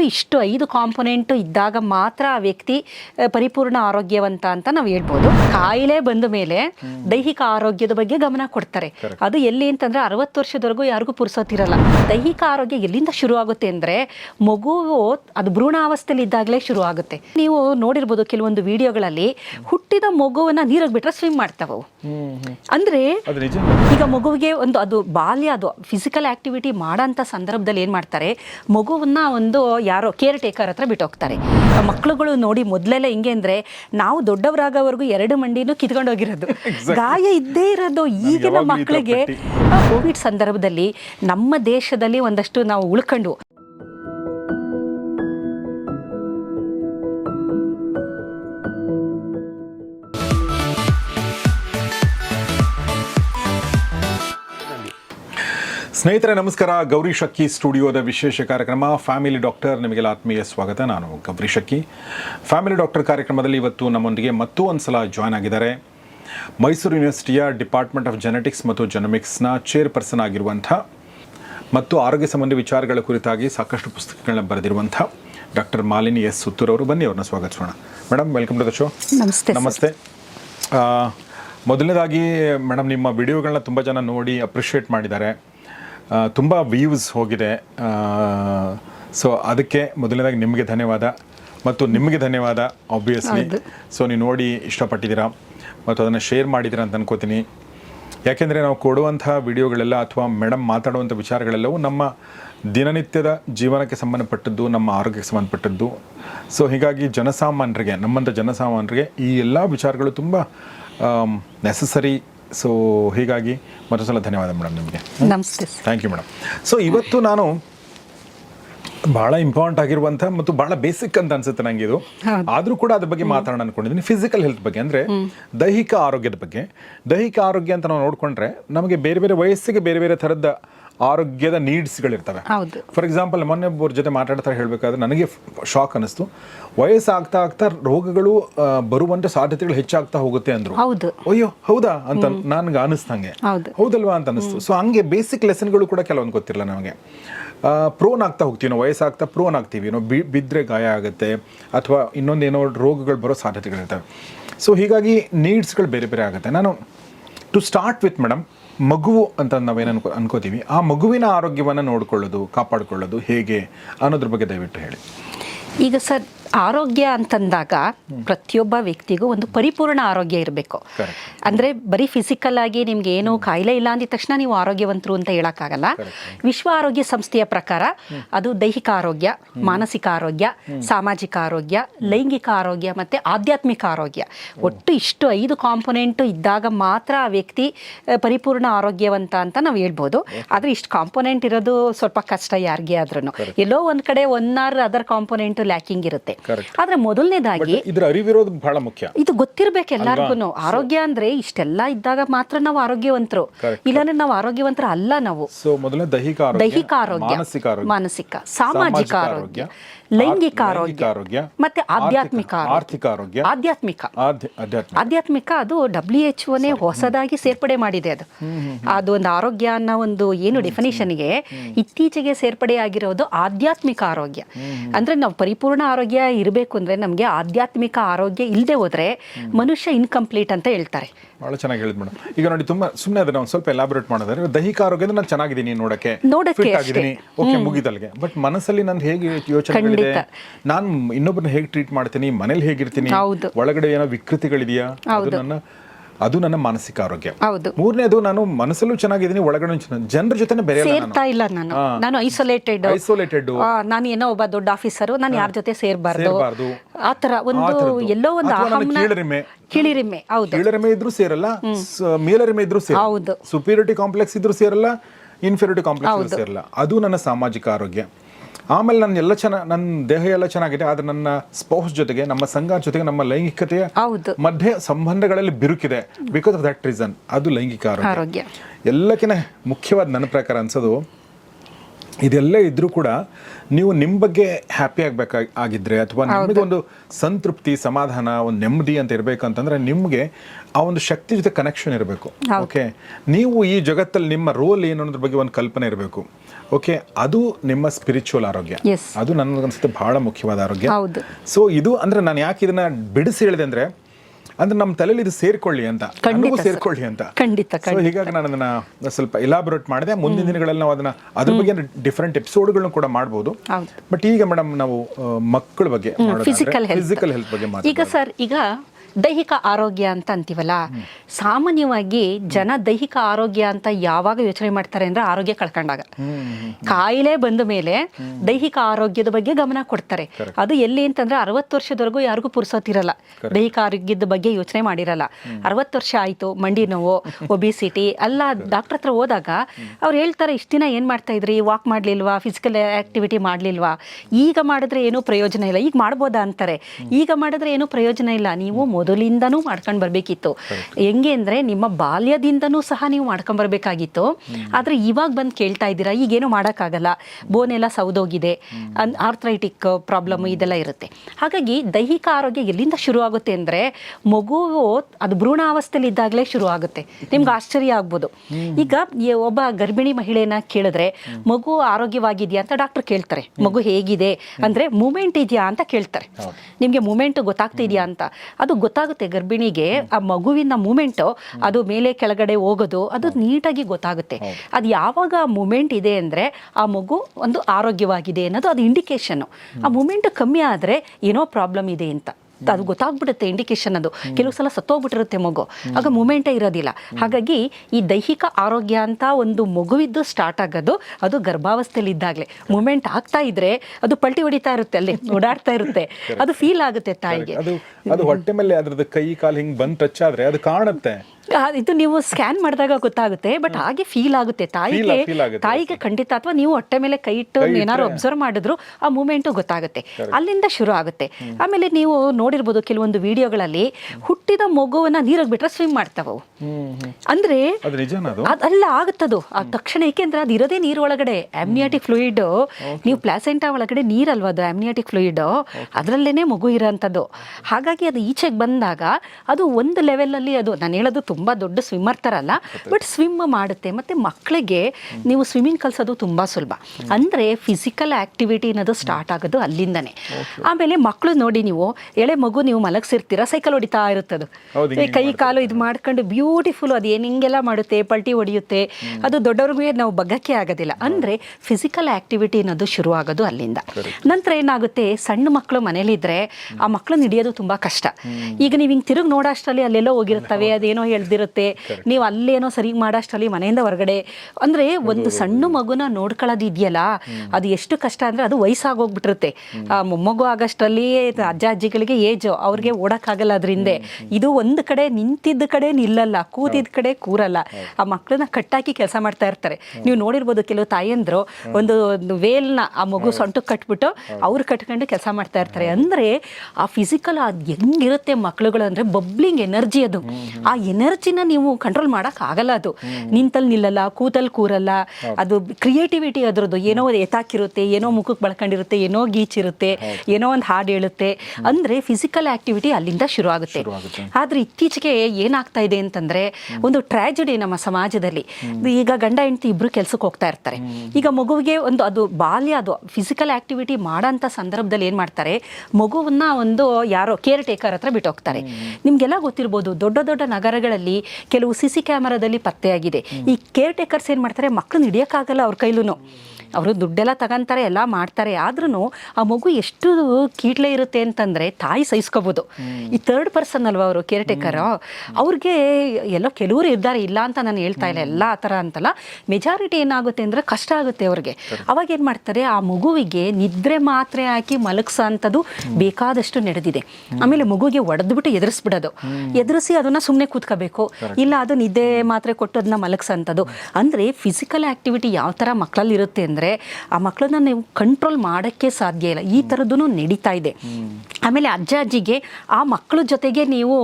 ಒಟ್ಟು ಇಷ್ಟು ಐದು ಕಾಂಪೊನೆಂಟು ಇದ್ದಾಗ ಮಾತ್ರ ಆ ವ್ಯಕ್ತಿ ಪರಿಪೂರ್ಣ ಆರೋಗ್ಯವಂತ ಅಂತ ನಾವು ಹೇಳ್ಬೋದು. ಕಾಯಿಲೆ ಬಂದ ಮೇಲೆ ದೈಹಿಕ ಆರೋಗ್ಯದ ಬಗ್ಗೆ ಗಮನ ಕೊಡ್ತಾರೆ. ಅದು ಎಲ್ಲಿ ಅಂತಂದ್ರೆ ಅರವತ್ತು ವರ್ಷದವರೆಗೂ ಯಾರಿಗೂ ಪುರ್ಸೋತಿರಲ್ಲ. ದೈಹಿಕ ಆರೋಗ್ಯ ಎಲ್ಲಿಂದ ಶುರು ಆಗುತ್ತೆ ಅಂದ್ರೆ ಮಗು ಅದು ಭ್ರೂಣಾವಸ್ಥೆಯಲ್ಲಿ ಇದ್ದಾಗಲೇ ಶುರು ಆಗುತ್ತೆ ನೀವು ನೋಡಿರ್ಬೋದು ಕೆಲವೊಂದು ವಿಡಿಯೋಗಳಲ್ಲಿ ಹುಟ್ಟಿದ ಮಗುವನ್ನ ನೀರಿಗೆ ಬಿಟ್ರೆ ಸ್ವಿಮ್ ಮಾಡ್ತಾವೆ ಅವು. ಅಂದ್ರೆ ಈಗ ಮಗುವಿಗೆ ಒಂದು ಅದು ಬಾಲ್ಯ ಅದು ಫಿಸಿಕಲ್ ಆಕ್ಟಿವಿಟಿ ಮಾಡೋಂಥ ಸಂದರ್ಭದಲ್ಲಿ ಏನು ಮಾಡ್ತಾರೆ ಮಗುವನ್ನ ಒಂದು ಯಾರೋ ಕೇರ್ ಟೇಕರ್ ಹತ್ರ ಬಿಟ್ಟು ಹೋಗ್ತಾರೆ ಆ ಮಕ್ಳುಗಳು ನೋಡಿ ಮೊದಲೆಲ್ಲ ಹಿಂಗೆ ಅಂದ್ರೆ ನಾವು ದೊಡ್ಡವರಾಗವರೆಗೂ ಎರಡು ಮಂಡಿನೂ ಕಿತ್ಕೊಂಡು ಹೋಗಿರೋದು ಗಾಯ ಇದ್ದೇ ಇರೋದು. ಈಗಿನ ಮಕ್ಕಳಿಗೆ ಕೋವಿಡ್ ಸಂದರ್ಭದಲ್ಲಿ ನಮ್ಮ ದೇಶದಲ್ಲಿ ಒಂದಷ್ಟು ನಾವು ಉಳ್ಕೊಂಡು ಸ್ನೇಹಿತರೆ ನಮಸ್ಕಾರ. ಗೌರಿ ಶಕ್ಕಿ ಸ್ಟುಡಿಯೋದ ವಿಶೇಷ ಕಾರ್ಯಕ್ರಮ. ಫ್ಯಾಮಿಲಿ ಡಾಕ್ಟರ್ ನಿಮಗೆಲ್ಲ ಆತ್ಮೀಯ ಸ್ವಾಗತ. ನಾನು ಗೌರಿ ಶಕ್ಕಿ ಫ್ಯಾಮಿಲಿ ಡಾಕ್ಟರ್ ಕಾರ್ಯಕ್ರಮದಲ್ಲಿ ಇವತ್ತು ನಮ್ಮೊಂದಿಗೆ ಮತ್ತೂ ಒಂದು ಸಲ ಜಾಯ್ನ್ ಆಗಿದ್ದಾರೆ. ಮೈಸೂರು ಯೂನಿವರ್ಸಿಟಿಯ ಡಿಪಾರ್ಟ್ಮೆಂಟ್ ಆಫ್ ಜೆನೆಟಿಕ್ಸ್ ಮತ್ತು ಜೆನಮಿಕ್ಸ್ನ ಚೇರ್ಪರ್ಸನ್ ಆಗಿರುವಂಥ ಮತ್ತು ಆರೋಗ್ಯ ಸಂಬಂಧಿ ವಿಚಾರಗಳ ಕುರಿತಾಗಿ ಸಾಕಷ್ಟು ಪುಸ್ತಕಗಳನ್ನ ಬರೆದಿರುವಂಥ ಡಾಕ್ಟರ್ ಮಾಲಿನಿ ಎಸ್ ಸುತ್ತೂರವರು ಬನ್ನಿ ಅವ್ರನ್ನ ಸ್ವಾಗತಿಸೋಣ. Madam welcome to the show ನಮಸ್ತೆ ನಮಸ್ತೆ. ಮೊದಲನೇದಾಗಿ ಮೇಡಮ್ ನಿಮ್ಮ ವಿಡಿಯೋಗಳನ್ನ ತುಂಬ ಜನ ನೋಡಿ ಅಪ್ರಿಷಿಯೇಟ್ ಮಾಡಿದ್ದಾರೆ. ತುಂಬ ವ್ಯೂಸ್ ಹೋಗಿದೆ. ಸೊ ಅದಕ್ಕೆ ಮೊದಲನೇದಾಗಿ ನಿಮಗೆ ಧನ್ಯವಾದ. ಮತ್ತು ನಿಮಗೆ ಧನ್ಯವಾದ ಆಬ್ವಿಯಸ್ಲಿ. ಸೊ ನೀವು ನೋಡಿ ಇಷ್ಟಪಟ್ಟಿದ್ದೀರಾ. ಮತ್ತು ಅದನ್ನು ಶೇರ್ ಮಾಡಿದ್ದೀರಾ ಅಂತ ಅನ್ಕೋತೀನಿ. ಯಾಕೆಂದರೆ ನಾವು ಕೊಡುವಂಥ ವಿಡಿಯೋಗಳೆಲ್ಲ ಅಥವಾ ಮೇಡಮ್ ಮಾತಾಡುವಂಥ ವಿಚಾರಗಳೆಲ್ಲವೂ ನಮ್ಮ ದಿನನಿತ್ಯದ ಜೀವನಕ್ಕೆ ಸಂಬಂಧಪಟ್ಟದ್ದು ನಮ್ಮ ಆರೋಗ್ಯಕ್ಕೆ ಸಂಬಂಧಪಟ್ಟದ್ದು. ಸೊ ಹೀಗಾಗಿ ಜನಸಾಮಾನ್ಯರಿಗೆ ನಮ್ಮಂಥ ಜನಸಾಮಾನ್ಯರಿಗೆ ಈ ಎಲ್ಲ ವಿಚಾರಗಳು ತುಂಬ ನೆಸಸರಿ ಸೊ ಹೀಗಾಗಿ ಮತ್ತೊಂದು ಸಲ ಧನ್ಯವಾದ ಮೇಡಮ್ ನಿಮಗೆ. ನಮಸ್ತೆ ಥ್ಯಾಂಕ್ ಯು ಮೇಡಮ್. ಸೊ ಇವತ್ತು ನಾನು ಬಹಳ ಇಂಪಾರ್ಟೆಂಟ್ ಆಗಿರುವಂಥ ಮತ್ತು ಬಹಳ ಬೇಸಿಕ್ ಅಂತ ಅನ್ಸುತ್ತೆ ನಂಗೆ ಇದು. ಆದರೂ ಆದ್ರೂ ಕೂಡ ಅದ್ರ ಬಗ್ಗೆ ಮಾತಾಡೋಣ ಅನ್ಕೊಂಡಿದ್ದೀನಿ. ಫಿಸಿಕಲ್ ಹೆಲ್ತ್ ಬಗ್ಗೆ ಅಂದ್ರೆ ದೈಹಿಕ ಆರೋಗ್ಯದ ಬಗ್ಗೆ. ದೈಹಿಕ ಆರೋಗ್ಯ ಅಂತ ನಾವು ನೋಡ್ಕೊಂಡ್ರೆ ನಮಗೆ ಬೇರೆ ಬೇರೆ ವಯಸ್ಸಿಗೆ ಬೇರೆ ಬೇರೆ ಥರದ ಆರೋಗ್ಯದ ನೀಡ್ಸ್ಗಳಿರ್ತವೆ. ಫಾರ್ ಎಕ್ಸಾಂಪಲ್ ಮೊನ್ನೆ ಒಬ್ಬರ ಜೊತೆ ಮಾತಾಡ್ತಾ ಹೇಳಬೇಕಾದ್ರೆ ನನಗೆ ಶಾಕ್ ಅನಿಸ್ತು ವಯಸ್ಸಾಗ್ತಾ ಆಗ್ತಾ ರೋಗಗಳು ಬರುವಂತ ಸಾಧ್ಯತೆಗಳು ಹೆಚ್ಚಾಗ್ತಾ ಹೋಗುತ್ತೆ ಅಂದ್ರು. ಅಯ್ಯೋ ಹೌದಾ? ಅಂತ ನನ್ಗೆ ಅನಿಸ್ತಂಗೆ ಹೌದಲ್ವಾ ಅಂತ ಅನಿಸ್ತು ಸೊ ಹಂಗೆ ಬೇಸಿಕ್ ಲೆಸನ್ಗಳು ಕೂಡ ಕೆಲವೊಂದು ಗೊತ್ತಿರಲ್ಲ ನಮಗೆ. ಪ್ರೋನ್ ಆಗ್ತಾ ಹೋಗ್ತೀವಿ ನಾವು. ವಯಸ್ಸಾಗ್ತಾ ಪ್ರೋನ್ ಆಗ್ತೀವಿ. ನಾವು ಬಿ ಬಿದ್ದರೆ ಗಾಯ ಆಗುತ್ತೆ ಅಥವಾ ಇನ್ನೊಂದೇನೋ ರೋಗಗಳು ಬರೋ ಸಾಧ್ಯತೆಗಳಿರ್ತವೆ. ಸೊ ಹೀಗಾಗಿ ನೀಡ್ಸ್ಗಳು ಬೇರೆ ಬೇರೆ ಆಗುತ್ತೆ. ನಾನು ಟು ಸ್ಟಾರ್ಟ್ ವಿತ್ ಮೇಡಮ್ ಮಗುವು ಅಂತ ನಾವೇನು ಅನ್ಕೋ, ಅನ್ಕೋತೀವಿ, ಆ ಮಗುವಿನ ಆರೋಗ್ಯವನ್ನು ನೋಡಿಕೊಳ್ಳೋದು, ಕಾಪಾಡಿಕೊಳ್ಳೋದು ಹೇಗೆ ಅನ್ನೋದ್ರ ಬಗ್ಗೆ ದಯವಿಟ್ಟು ಹೇಳಿ. ಈಗ ಸರ್ ಆರೋಗ್ಯ ಅಂತಂದಾಗ ಪ್ರತಿಯೊಬ್ಬ ವ್ಯಕ್ತಿಗೂ ಒಂದು ಪರಿಪೂರ್ಣ ಆರೋಗ್ಯ ಇರಬೇಕು. ಅಂದರೆ ಬರೀ ಫಿಸಿಕಲ್ ಆಗಿ ನಿಮ್ಗೆ ಏನೂ ಕಾಯಿಲೆ ಇಲ್ಲ ಅಂದಿದ ತಕ್ಷಣ ನೀವು ಆರೋಗ್ಯವಂತರು ಅಂತ ಹೇಳೋಕ್ಕಾಗಲ್ಲ. ವಿಶ್ವ ಆರೋಗ್ಯ ಸಂಸ್ಥೆಯ ಪ್ರಕಾರ ಅದು ದೈಹಿಕ ಆರೋಗ್ಯ ಮಾನಸಿಕ ಆರೋಗ್ಯ ಸಾಮಾಜಿಕ ಆರೋಗ್ಯ ಲೈಂಗಿಕ ಆರೋಗ್ಯ ಮತ್ತು ಆಧ್ಯಾತ್ಮಿಕ ಆರೋಗ್ಯ. ಒಟ್ಟು ಇಷ್ಟು ಐದು ಕಾಂಪೊನೆಂಟು ಇದ್ದಾಗ ಮಾತ್ರ ಆ ವ್ಯಕ್ತಿ ಪರಿಪೂರ್ಣ ಆರೋಗ್ಯವಂತ ಅಂತ ನಾವು ಹೇಳ್ಬೋದು. ಆದರೆ ಇಷ್ಟು ಕಾಂಪೊನೆಂಟ್ ಇರೋದು ಸ್ವಲ್ಪ ಕಷ್ಟ ಯಾರಿಗೆ ಆದ್ರೂ ಎಲ್ಲೋ ಒಂದು ಕಡೆ one or other component lacking ಇರುತ್ತೆ. ಆದರೆ ಮೊದಲನೇದಾಗಿ ಇದ್ರ ಅರಿವಿರೋದು ಬಹಳ ಮುಖ್ಯ. ಇದು ಗೊತ್ತಿರ್ಬೇಕು ಎಲ್ಲಾರ್ಗುನು. ಆರೋಗ್ಯ ಅಂದ್ರೆ ಇಷ್ಟೆಲ್ಲ ಇದ್ದಾಗ ಮಾತ್ರ ನಾವು ಆರೋಗ್ಯವಂತರು. ಇಲ್ಲಾಂದ್ರೆ ನಾವು ಆರೋಗ್ಯವಂತರ ಅಲ್ಲ ನಾವು. ದೈಹಿಕ ಆರೋಗ್ಯ ದೈಹಿಕ ಆರೋಗ್ಯ ಮಾನಸಿಕ ಸಾಮಾಜಿಕ ಆರೋಗ್ಯ ಲೈಂಗಿಕ ಆರೋಗ್ಯ ಆರೋಗ್ಯ ಮತ್ತೆ ಆಧ್ಯಾತ್ಮಿಕ ಆರೋಗ್ಯ. ಆರ್ಥಿಕ ಆರೋಗ್ಯ ಆಧ್ಯಾತ್ಮಿಕ. ಆಧ್ಯಾತ್ಮಿಕ. ಆಧ್ಯಾತ್ಮಿಕ ಅದು ಡಬ್ಲ್ಯೂ ಎಚ್ ಒನೇ ಹೊಸದಾಗಿ ಸೇರ್ಪಡೆ ಮಾಡಿದೆ ಅದು. ಅದು ಒಂದು ಆರೋಗ್ಯ ಅನ್ನೋ ಒಂದು ಏನು ಡೆಫಿನೇಷನ್ಗೆ ಇತ್ತೀಚೆಗೆ ಸೇರ್ಪಡೆ ಆಗಿರೋದು ಆಧ್ಯಾತ್ಮಿಕ ಆರೋಗ್ಯ. ಅಂದ್ರೆ ನಾವು ಪರಿಪೂರ್ಣ ಆರೋಗ್ಯ ಇರಬೇಕು ಅಂದ್ರೆ ನಮಗೆ ಆಧ್ಯಾತ್ಮಿಕ ಆರೋಗ್ಯ ಇಲ್ಲದೆ ಹೋದರೆ ಮನುಷ್ಯ ಇನ್ಕಂಪ್ಲೀಟ್ ಅಂತ ಹೇಳ್ತಾರೆ. ಬಹಳ ಚೆನ್ನಾಗಿ ಹೇಳಿದ್ ಮೇಡಮ್ ಈಗ ನೋಡಿ ತುಂಬಾ ಸುಮ್ಮನೆ ಅದನ್ನ ಒಂದು ಸ್ವಲ್ಪ ಎಲಾಬರೇಟ್ ಮಾಡಿದ್ರೆ ದೈಹಿಕ ಆರೋಗ್ಯ ನಾನು ಚೆನ್ನಾಗಿದ್ದೀನಿ ನೋಡಕ್ಕೆ. ನೋಡಕ್ಕೆ. ಆಗಿದ್ದೀನಿ. ಓಕೆ ಮುಗಿದಲ್ಗೆ ಬಟ್ ಮನಸ್ಸಲ್ಲಿ ನಾನು ಹೇಗೆ ಯೋಚನೆಗಳಿದೆ. ನಾನು ಇನ್ನೊಬ್ಬರನ್ನ ಹೇಗೆ ಟ್ರೀಟ್ ಮಾಡ್ತೀನಿ? ಮನೇಲಿ ಹೇಗಿರ್ತೀನಿ. ಒಳಗಡೆ ಏನೋ ವಿಕೃತಿಗಳಿದೆಯಾ? ಅದು ನನ್ನ ಅದು ನನ್ನ ಮಾನಸಿಕ ಆರೋಗ್ಯ. ಹೌದು. ಮೂರನೇದು ನಾನು ಮನಸ್ಸಲ್ಲೂ ಚೆನ್ನಾಗಿದ್ದೀನಿ ಒಳಗಡೆ ಜನರ ಜೊತೆ ಸೇರ್ತಾ ಇಲ್ಲ ನಾನು. ನಾನು ಐಸೋಲೇಟೆಡ್ ಐಸೋಲೇಟೆಡ್ ನಾನು ಏನೋ ಒಬ್ಬ ದೊಡ್ಡ ಆಫೀಸರ್ ನಾನು ಯಾರ ಜೊತೆ ಸೇರ್ಬಾರ್ದು? ಆತರ ಒಂದು. ಎಲ್ಲೋ ಒಂದು ಕೀಳರಿಮೆ. ಕಿಳಿರಿಮೆ ಹೌದು. ಕೀಳರಿಮೆ ಇದ್ರೂ ಸೇರಲ್ಲ ಮೇಲರಿಮೆ ಇದ್ರೂ ಸೇರಲ್ಲ. ಹೌದು. ಸುಪೀರಿಯರಿಟಿ ಕಾಂಪ್ಲೆಕ್ಸ್ ಇದ್ರೂ ಸೇರಲ್ಲ ಇನ್ಫೀರಿಯರಿಟಿ ಕಾಂಪ್ಲೆಕ್ಸ್ ಇದ್ರೂ ಸೇರಲ್ಲ. ಅದು ನನ್ನ ಸಾಮಾಜಿಕ ಆರೋಗ್ಯ. ಆಮೇಲೆ ನನ್ನ ಎಲ್ಲ ಚೆನ್ನಾಗಿ ನನ್ನ ದೇಹ ಎಲ್ಲ ಚೆನ್ನಾಗಿದೆ ಆದ್ರೆ ನನ್ನ ಸ್ಪೌಸ್ ಜೊತೆಗೆ ನಮ್ಮ ಸಂಘ ಜೊತೆಗೆ ನಮ್ಮ ಲೈಂಗಿಕತೆಯ ಮಧ್ಯೆ ಸಂಬಂಧಗಳಲ್ಲಿ ಬಿರುಕಿದೆ. ಬಿಕಾಸ್ ಆಫ್ ದಟ್ ರೀಸನ್ ಅದು ಲೈಂಗಿಕ ಆರೋಗ್ಯ. ಆರೋಗ್ಯ. ಎಲ್ಲಕ್ಕಿಂತ ಮುಖ್ಯವಾದ ನನ್ನ ಪ್ರಕಾರ ಅನ್ಸೋದು ಇದೆಲ್ಲ ಇದ್ರೂ ಕೂಡ ನೀವು ನಿಮ್ಮ ಬಗ್ಗೆ ಹ್ಯಾಪಿ ಆಗ್ಬೇಕ ಆಗಿದ್ರೆ ಅಥವಾ ನಿಮಗೆ ಒಂದು ಸಂತೃಪ್ತಿ ಸಮಾಧಾನ ಒಂದು ನೆಮ್ಮದಿ ಅಂತ ಇರಬೇಕು ಅಂತಂದ್ರೆ ನಿಮಗೆ ಆ ಒಂದು ಶಕ್ತಿ ಜೊತೆ ಕನೆಕ್ಷನ್ ಇರಬೇಕು. ಓಕೆ ನೀವು ಈ ಜಗತ್ತಲ್ಲಿ ನಿಮ್ಮ ರೋಲ್ ಏನು ಅನ್ನೋದ್ರ ಬಗ್ಗೆ ಒಂದು ಕಲ್ಪನೆ ಇರಬೇಕು. ಓಕೆ ಅದು ನಿಮ್ಮ ಸ್ಪಿರಿಚುವಲ್ ಆರೋಗ್ಯ. ಅದು ನನಗನ್ಸುತ್ತೆ ಬಹಳ ಮುಖ್ಯವಾದ ಆರೋಗ್ಯ. ಸೊ ಇದು ಅಂದ್ರೆ ನಾನು ಯಾಕೆ ಇದನ್ನ ಬಿಡಿಸಿ ಹೇಳಿದೆ ಅಂದ್ರೆ ಅಂದ್ರೆ ನಮ್ಮ ತಲೆಯಲ್ಲಿ ಇದು ಸೇರ್ಕೊಳ್ಳಿ ಅಂತ. ಖಂಡಿತ ನನಗೂ ಸೇರ್ಕೊಳ್ಳಿ ಅಂತ. ಖಂಡಿತ, ಹೀಗಾಗಿ ನಾನು ಅದನ್ನ ಸ್ವಲ್ಪ ಎಲಾಬೊರೇಟ್ ಮಾಡಿದೆ. ಮುಂದಿನ ದಿನಗಳಲ್ಲಿ ನಾವು ಅದನ್ನ ಅದ್ರ ಬಗ್ಗೆ ಡಿಫ್ರೆಂಟ್ ಎಪಿಸೋಡ್ಗಳನ್ನ ಕೂಡ ಮಾಡಬಹುದು ಹೌದು. ಬಟ್ ಈಗ ಮೇಡಮ್ ನಾವು ಮಕ್ಕಳ ಬಗ್ಗೆ ಫಿಸಿಕಲ್ ಹೆಲ್ತ್ ಫಿಸಿಕಲ್ ಹೆಲ್ತ್ ಬಗ್ಗೆ ಈಗ ಸರ್ ಈಗ ದೈಹಿಕ ಆರೋಗ್ಯ ಅಂತ ಅಂತೀವಲ್ಲ? ಸಾಮಾನ್ಯವಾಗಿ ಜನ ದೈಹಿಕ ಆರೋಗ್ಯ ಅಂತ ಯಾವಾಗ ಯೋಚನೆ ಮಾಡ್ತಾರೆ ಅಂದ್ರೆ ಆರೋಗ್ಯ ಕಳ್ಕೊಂಡಾಗ. ಕಾಯಿಲೆ ಬಂದ ಮೇಲೆ ದೈಹಿಕ ಆರೋಗ್ಯದ ಬಗ್ಗೆ ಗಮನ ಕೊಡ್ತಾರೆ. ಅದು ಎಲ್ಲಿ ಅಂತಂದ್ರೆ ಅರವತ್ತು ವರ್ಷದವರೆಗೂ ಯಾರಿಗೂ ಪುರ್ಸೋತಿರಲ್ಲ. ದೈಹಿಕ ಆರೋಗ್ಯದ ಬಗ್ಗೆ ಯೋಚನೆ ಮಾಡಿರಲ್ಲ. ಅರವತ್ತು ವರ್ಷ ಆಯ್ತು ಮಂಡಿ ನೋವು ಒಬಿಸಿಟಿ ಅಲ್ಲ ಡಾಕ್ಟರ್ ಹತ್ರ ಹೋದಾಗ ಅವ್ರು ಹೇಳ್ತಾರೆ ಇಷ್ಟು ದಿನ ಏನು ಮಾಡ್ತಾ ಇದ್ರಿ? ವಾಕ್ ಮಾಡ್ಲಿಲ್ವಾ? ಫಿಸಿಕಲ್ ಆಕ್ಟಿವಿಟಿ ಮಾಡ್ಲಿಲ್ವಾ? ಈಗ ಮಾಡಿದ್ರೆ ಏನೂ ಪ್ರಯೋಜನ ಇಲ್ಲ. ಈಗ ಮಾಡ್ಬೋದಾ ಅಂತಾರೆ. ಈಗ ಮಾಡಿದ್ರೆ ಏನೂ ಪ್ರಯೋಜನ ಇಲ್ಲ. ನೀವು ಮೊದಲಿಂದನೂ ಮಾಡ್ಕೊಂಡು ಬರಬೇಕಿತ್ತು. ಹೆಂಗೆ ಅಂದರೆ ನಿಮ್ಮ ಬಾಲ್ಯದಿಂದನೂ ಸಹ ನೀವು ಮಾಡ್ಕೊಂಡು ಬರಬೇಕಾಗಿತ್ತು. ಆದರೆ ಇವಾಗ ಬಂದು ಕೇಳ್ತಾ ಇದ್ದೀರಾ ಈಗೇನು ಮಾಡೋಕ್ಕಾಗಲ್ಲ. ಬೋನ್ ಎಲ್ಲ ಸೌದೋಗಿದೆ ಆರ್ಥ್ರೈಟಿಕ್ ಪ್ರಾಬ್ಲಮ್ ಇದೆಲ್ಲ ಇರುತ್ತೆ. ಹಾಗಾಗಿ ದೈಹಿಕ ಆರೋಗ್ಯ ಎಲ್ಲಿಂದ ಶುರು ಆಗುತ್ತೆ ಅಂದರೆ ಮಗು ಅದು ಭ್ರೂಣಾವಸ್ಥೆಯಲ್ಲಿ ಇದ್ದಾಗಲೇ ಶುರು ಆಗುತ್ತೆ. ನಿಮ್ಗೆ ಆಶ್ಚರ್ಯ ಆಗ್ಬೋದು. ಈಗ ಒಬ್ಬ ಗರ್ಭಿಣಿ ಮಹಿಳೆಯನ್ನ ಕೇಳಿದ್ರೆ ಮಗು ಆರೋಗ್ಯವಾಗಿದೆಯಾ ಅಂತ ಡಾಕ್ಟರ್ ಕೇಳ್ತಾರೆ. ಮಗು ಹೇಗಿದೆ ಅಂದ್ರೆ ಮೂಮೆಂಟ್ ಇದೆಯಾ ಅಂತ ಕೇಳ್ತಾರೆ. ನಿಮಗೆ ಮೂಮೆಂಟ್ ಗೊತ್ತಾಗ್ತಿದ್ಯಾ ಅಂತ. ಅದು ಗೊತ್ತಾಗುತ್ತೆ ಗರ್ಭಿಣಿಗೆ ಆ ಮಗುವಿನ ಮೂಮೆಂಟ್ ಅದು ಮೇಲೆ ಕೆಳಗಡೆ ಹೋಗೋದು ಅದು ನೀಟಾಗಿ ಗೊತ್ತಾಗುತ್ತೆ. ಅದು ಯಾವಾಗ ಮೂಮೆಂಟ್ ಇದೆ ಅಂದ್ರೆ ಆ ಮಗು ಒಂದು ಆರೋಗ್ಯವಾಗಿದೆ ಅನ್ನೋದು ಅದು ಇಂಡಿಕೇಶನ್ ಆ ಮೂಮೆಂಟ್ ಕಮ್ಮಿ ಆದ್ರೆ ಏನೋ ಪ್ರಾಬ್ಲಮ್ ಇದೆ ಅಂತ. ಅದು ಗೊತ್ತಾಗ್ಬಿಡುತ್ತೆ ಇಂಡಿಕೇಶನ್ ಅದು. ಕೆಲವು ಸಲ ಸತ್ತೋಗ್ಬಿಟ್ಟಿರುತ್ತೆ ಮಗು. ಆಗ ಮೂಮೆಂಟೇ ಇರೋದಿಲ್ಲ. ಹಾಗಾಗಿ ಈ ದೈಹಿಕ ಆರೋಗ್ಯ ಅಂತ ಒಂದು ಮಗುವಿದ್ದು ಸ್ಟಾರ್ಟ್ ಆಗೋದು ಅದು ಗರ್ಭಾವಸ್ಥೆಯಲ್ಲಿ ಇದ್ದಾಗಲೇ. ಮೂಮೆಂಟ್ ಆಗ್ತಾ ಇದ್ರೆ ಅದು ಪಲ್ಟಿ ಹೊಡಿತಾ ಇರುತ್ತೆ ಅಲ್ಲಿ ಓಡಾಡ್ತಾ ಇರುತ್ತೆ. ಅದು ಫೀಲ್ ಆಗುತ್ತೆ ತಾಯಿಗೆ. ಅದು ಅದು ಹೊಟ್ಟೆ ಮೇಲೆ ಅದ್ರದ್ದು ಕೈ ಕಾಲು ಹಿಂಗೆ ಬಂದು ಟಚ್ ಆದ್ರೆ ಅದು ಕಾಣುತ್ತೆ. ಇದು ನೀವು ಸ್ಕ್ಯಾನ್ ಮಾಡಿದಾಗ ಗೊತ್ತಾಗುತ್ತೆ ಬಟ್ ಹಾಗೆ ಫೀಲ್ ಆಗುತ್ತೆ. ತಾಯಿಗೆ ತಾಯಿಗೆ ಖಂಡಿತ ಅಥವಾ ನೀವು ಹೊಟ್ಟೆ ಮೇಲೆ ಕೈ ಇಟ್ಟು ಏನಾದ್ರು ಅಬ್ಸರ್ವ್ ಮಾಡಿದ್ರು ಆ ಮೂಮೆಂಟು ಗೊತ್ತಾಗುತ್ತೆ. ಅಲ್ಲಿಂದ ಶುರು ಆಗುತ್ತೆ. ಆಮೇಲೆ ನೀವು ನೋಡಿರ್ಬೋದು ಕೆಲವೊಂದು ವಿಡಿಯೋಗಳಲ್ಲಿ ಹುಟ್ಟಿದ ಮಗುವನ್ನ ನೀರಿಗೆ ಬಿಟ್ರೆ ಸ್ವಿಮ್ ಮಾಡ್ತಾವು ಅಂದ್ರೆ ಅಲ್ಲ ಆಗುತ್ತದು. ಆ ತಕ್ಷಣ ಏಕೆಂದ್ರೆ ಅದು ಇರೋದೇ ನೀರು ಒಳಗಡೆ. ಆಮ್ನಿಯಾಟಿಕ್ ಫ್ಲೂಯಿಡ್ ನೀವು ಪ್ಲಾಸೆಂಟಾ ಒಳಗಡೆ ನೀರಲ್ವಾ ಅದು? ಆಮ್ನಿಯಾಟಿಕ್ ಫ್ಲೂಯಿಡ್ ಅದರಲ್ಲೇನೆ ಮಗು ಇರೋಂಥದ್ದು. ಹಾಗಾಗಿ ಅದು ಈಚೆಗೆ ಬಂದಾಗ ಅದು ಒಂದು ಲೆವೆಲಲ್ಲಿ ಅದು ನಾನು ಹೇಳೋದು ತುಂಬಾ ದೊಡ್ಡ ಸ್ವಿಮ್ಮರ್ ಥರ ಅಲ್ಲ ಬಟ್ ಸ್ವಿಮ್ ಮಾಡುತ್ತೆ. ಮತ್ತೆ ಮಕ್ಕಳಿಗೆ ನೀವು ಸ್ವಿಮ್ಮಿಂಗ್ ಕಲಿಸೋದು ತುಂಬಾ ಸುಲಭ. ಅಂದ್ರೆ ಫಿಸಿಕಲ್ ಆಕ್ಟಿವಿಟಿ ಅನ್ನೋದು ಸ್ಟಾರ್ಟ್ ಆಗೋದು ಅಲ್ಲಿಂದನೇ. ಆಮೇಲೆ ಮಕ್ಕಳು ನೋಡಿ ನೀವು ಎಳೆ ಮಗು ನೀವು ಮಲಗಿಸಿರ್ತೀರ? ಸೈಕಲ್ ಹೊಡಿತಾ ಇರುತ್ತದು. ಕೈ ಕಾಲು ಇದು ಮಾಡ್ಕೊಂಡು ಬ್ಯೂಟಿಫುಲ್ ಅದು ಏನು ಹಿಂಗೆಲ್ಲ ಮಾಡುತ್ತೆ ಪಲ್ಟಿ ಹೊಡೆಯುತ್ತೆ ಅದು ದೊಡ್ಡವ್ರಿಗೆ ನಾವು ಬಗ್ಗಕ್ಕೆ ಆಗೋದಿಲ್ಲ. ಅಂದರೆ ಫಿಸಿಕಲ್ ಆಕ್ಟಿವಿಟಿ ಅನ್ನೋದು ಶುರು ಆಗೋದು ಅಲ್ಲಿಂದ. ನಂತರ ಏನಾಗುತ್ತೆ ಸಣ್ಣ ಮಕ್ಕಳು ಮನೇಲಿದ್ರೆ ಆ ಮಕ್ಕಳನ್ನ ಹಿಡಿಯೋದು ತುಂಬ ಕಷ್ಟ. ಈಗ ನೀವು ಹಿಂಗೆ ತಿರುಗಿ ನೋಡೋಷ್ಟರಲ್ಲಿ ಅಲ್ಲೆಲ್ಲೋ ಹೋಗಿರ್ತವೆ ಅದೇನೋ ಹೇಳ್ದಿರುತ್ತೆ ನೀವು ಅಲ್ಲೇನೋ ಸರಿ ಮಾಡೋಷ್ಟರಲ್ಲಿ ಮನೆಯಿಂದ ಹೊರಗಡೆ ಅಂದರೆ ಒಂದು ಸಣ್ಣ ಮಗುನ ನೋಡ್ಕೊಳ್ಳೋದು ಇದೆಯಲ್ಲ ಅದು ಎಷ್ಟು ಕಷ್ಟ ಅಂದರೆ ಅದು ವಯಸ್ಸಾಗೋಗ್ಬಿಟ್ಟಿರುತ್ತೆ. ಆ ಮೊಮ್ಮಗು ಆಗೋಷ್ಟರಲ್ಲಿ ಅಜ್ಜ ಅಜ್ಜಿಗಳಿಗೆ ಏಜ್ ಅವ್ರಿಗೆ ಓಡೋಕ್ಕಾಗಲ್ಲ ಅದರಿಂದ. ಇದು ಒಂದು ಕಡೆ ನಿಂತಿದ್ದ ಕಡೆ ನಿಲ್ಲಲ್ಲ ಕೂತಿದ್ದ ಕಡೆ ಕೂರಲ್ಲ. ಆ ಮಕ್ಕಳನ್ನ ಕಟ್ಟಾಕಿ ಕೆಲಸ ಮಾಡ್ತಾ ಇರ್ತಾರೆ. ನೀವು ನೋಡಿರ್ಬೋದು ಕೆಲವು ತಾಯಂದ್ರು ಒಂದು ಒಂದು ವೇಲ್ನ ಆ ಮಗು ಸೊಂಟಕ್ಕೆ ಕಟ್ಬಿಟ್ಟು ಅವ್ರು ಕಟ್ಕೊಂಡು ಕೆಲಸ ಮಾಡ್ತಾ ಇರ್ತಾರೆ. ಅಂದ್ರೆ ಆ ಫಿಸಿಕಲ್ ಅದು ಹೆಂಗಿರುತ್ತೆ ಮಕ್ಕಳುಗಳು ಅಂದ್ರೆ ಬಬ್ಲಿಂಗ್ ಎನರ್ಜಿ ಅದು. ಆ ಎನರ್ಜಿನ ನೀವು ಕಂಟ್ರೋಲ್ ಮಾಡಕ್ ಆಗಲ್ಲ ಅದು ನಿಂತಲ್ಲಿ ನಿಲ್ಲಲ್ಲ ಕೂತಲ್ ಕೂರಲ್ಲ. ಅದು ಕ್ರಿಯೇಟಿವಿಟಿ ಅದರದ್ದು. ಏನೋ ಎತ್ತಾಕಿರುತ್ತೆ ಏನೋ ಮುಖಕ್ಕೆ ಬಳ್ಕೊಂಡಿರುತ್ತೆ ಏನೋ ಗೀಚಿರುತ್ತೆ ಏನೋ ಒಂದು ಹಾಡು ಹೇಳುತ್ತೆ. ಅಂದ್ರೆ ಫಿಸಿಕಲ್ ಆಕ್ಟಿವಿಟಿ ಅಲ್ಲಿಂದ ಶುರು ಆಗುತ್ತೆ ಆದ್ರೆ ಇತ್ತೀಚೆಗೆ ಏನಾಗ್ತಾ ಇದೆ ಅಂತಂದ್ರೆ ಒಂದು ಟ್ರಾಜಿಡಿ ನಮ್ಮ ಸಮಾಜದಲ್ಲಿ. ಈಗ ಗಂಡ ಹೆಂಡತಿ ಇಬ್ಬರು ಕೆಲಸಕ್ಕೆ ಹೋಗ್ತಾ ಇರ್ತಾರೆ. ಈಗ ಮಗುವಿಗೆ ಒಂದು ಅದು ಬಾಲ್ಯ ಅದು ಫಿಸಿಕಲ್ ಆಕ್ಟಿವಿಟಿ ಮಾಡೋಂಥ ಸಂದರ್ಭದಲ್ಲಿ ಏನು ಮಾಡ್ತಾರೆ ಮಗುವನ್ನ ಒಂದು ಯಾರೋ ಕೇರ್ ಟೇಕರ್ ಹತ್ರ ಬಿಟ್ಟು ಹೋಗ್ತಾರೆ. ನಿಮಗೆಲ್ಲ ಗೊತ್ತಿರ್ಬೋದು ದೊಡ್ಡ ದೊಡ್ಡ ನಗರಗಳಲ್ಲಿ ಕೆಲವು ಸಿ ಸಿ ಕ್ಯಾಮರಾದಲ್ಲಿ ಪತ್ತೆಯಾಗಿದೆ. ಈ ಕೇರ್ ಟೇಕರ್ಸ್ ಏನು ಮಾಡ್ತಾರೆ? ಮಕ್ಕಳನ್ನ ಹಿಡಿಯೋಕ್ಕಾಗಲ್ಲ ಅವ್ರ ಕೈಲೂ ಅವರು ದುಡ್ಡೆಲ್ಲ ತಗೊಂತಾರೆ ಎಲ್ಲ ಮಾಡ್ತಾರೆ. ಆದ್ರೂ ಆ ಮಗು ಎಷ್ಟು ಕೀಟ್ಲೆ ಇರುತ್ತೆ ಅಂತಂದ್ರೆ ತಾಯಿ ಸಹಿಸ್ಕೋಬೋದು. ಈ ಥರ್ಡ್ ಪರ್ಸನ್ ಅಲ್ವಾ ಅವರು ಕೇರ್ ಟೇಕರ್ ಅವ್ರಿಗೆ ಎಲ್ಲೋ ಕೆಲವರು ಇದ್ದಾರೆ ಇಲ್ಲ ಅಂತ ನಾನು ಹೇಳ್ತಾ ಇಲ್ಲ ಎಲ್ಲ ಆತರ ಥರ ಅಂತಲ್ಲ ಮೆಜಾರಿಟಿ ಏನಾಗುತ್ತೆ ಅಂದ್ರೆ ಕಷ್ಟ ಆಗುತ್ತೆ ಅವ್ರಿಗೆ. ಅವಾಗ ಏನು ಮಾಡ್ತಾರೆ ಆ ಮಗುವಿಗೆ ನಿದ್ರೆ ಮಾತ್ರೆ ಹಾಕಿ ಮಲಗಿಸೋ ಅಂಥದ್ದು ಬೇಕಾದಷ್ಟು ನಡೆದಿದೆ. ಆಮೇಲೆ ಮಗುಗೆ ಒಡೆದ್ಬಿಟ್ಟು ಎದುರಿಸ್ಬಿಡೋದು. ಎದುರಿಸಿ ಅದನ್ನ ಸುಮ್ಮನೆ ಕೂತ್ಕೋಬೇಕು. ಇಲ್ಲ ಅದು ನಿದ್ದೆ ಮಾತ್ರೆ ಕೊಟ್ಟು ಅದನ್ನ ಮಲಗಿಸೋಂಥದ್ದು. ಅಂದ್ರೆ ಫಿಸಿಕಲ್ ಆಕ್ಟಿವಿಟಿ ಯಾವ ತರ ಮಕ್ಕಳಲ್ಲಿ ಇರುತ್ತೆ ಅಂದರೆ ಆ ಮಕ್ಕಳನ್ನ ನೀವು ಕಂಟ್ರೋಲ್ ಮಾಡೋಕ್ಕೆ ಸಾಧ್ಯ ಇಲ್ಲ. ಈ ಥರದ್ದು ನಡೀತಾ ಇದೆ. ಆಮೇಲೆ ಅಜ್ಜ ಅಜ್ಜಿಗೆ ಆ ಮಕ್ಕಳ ಜೊತೆಗೆ ನೀವು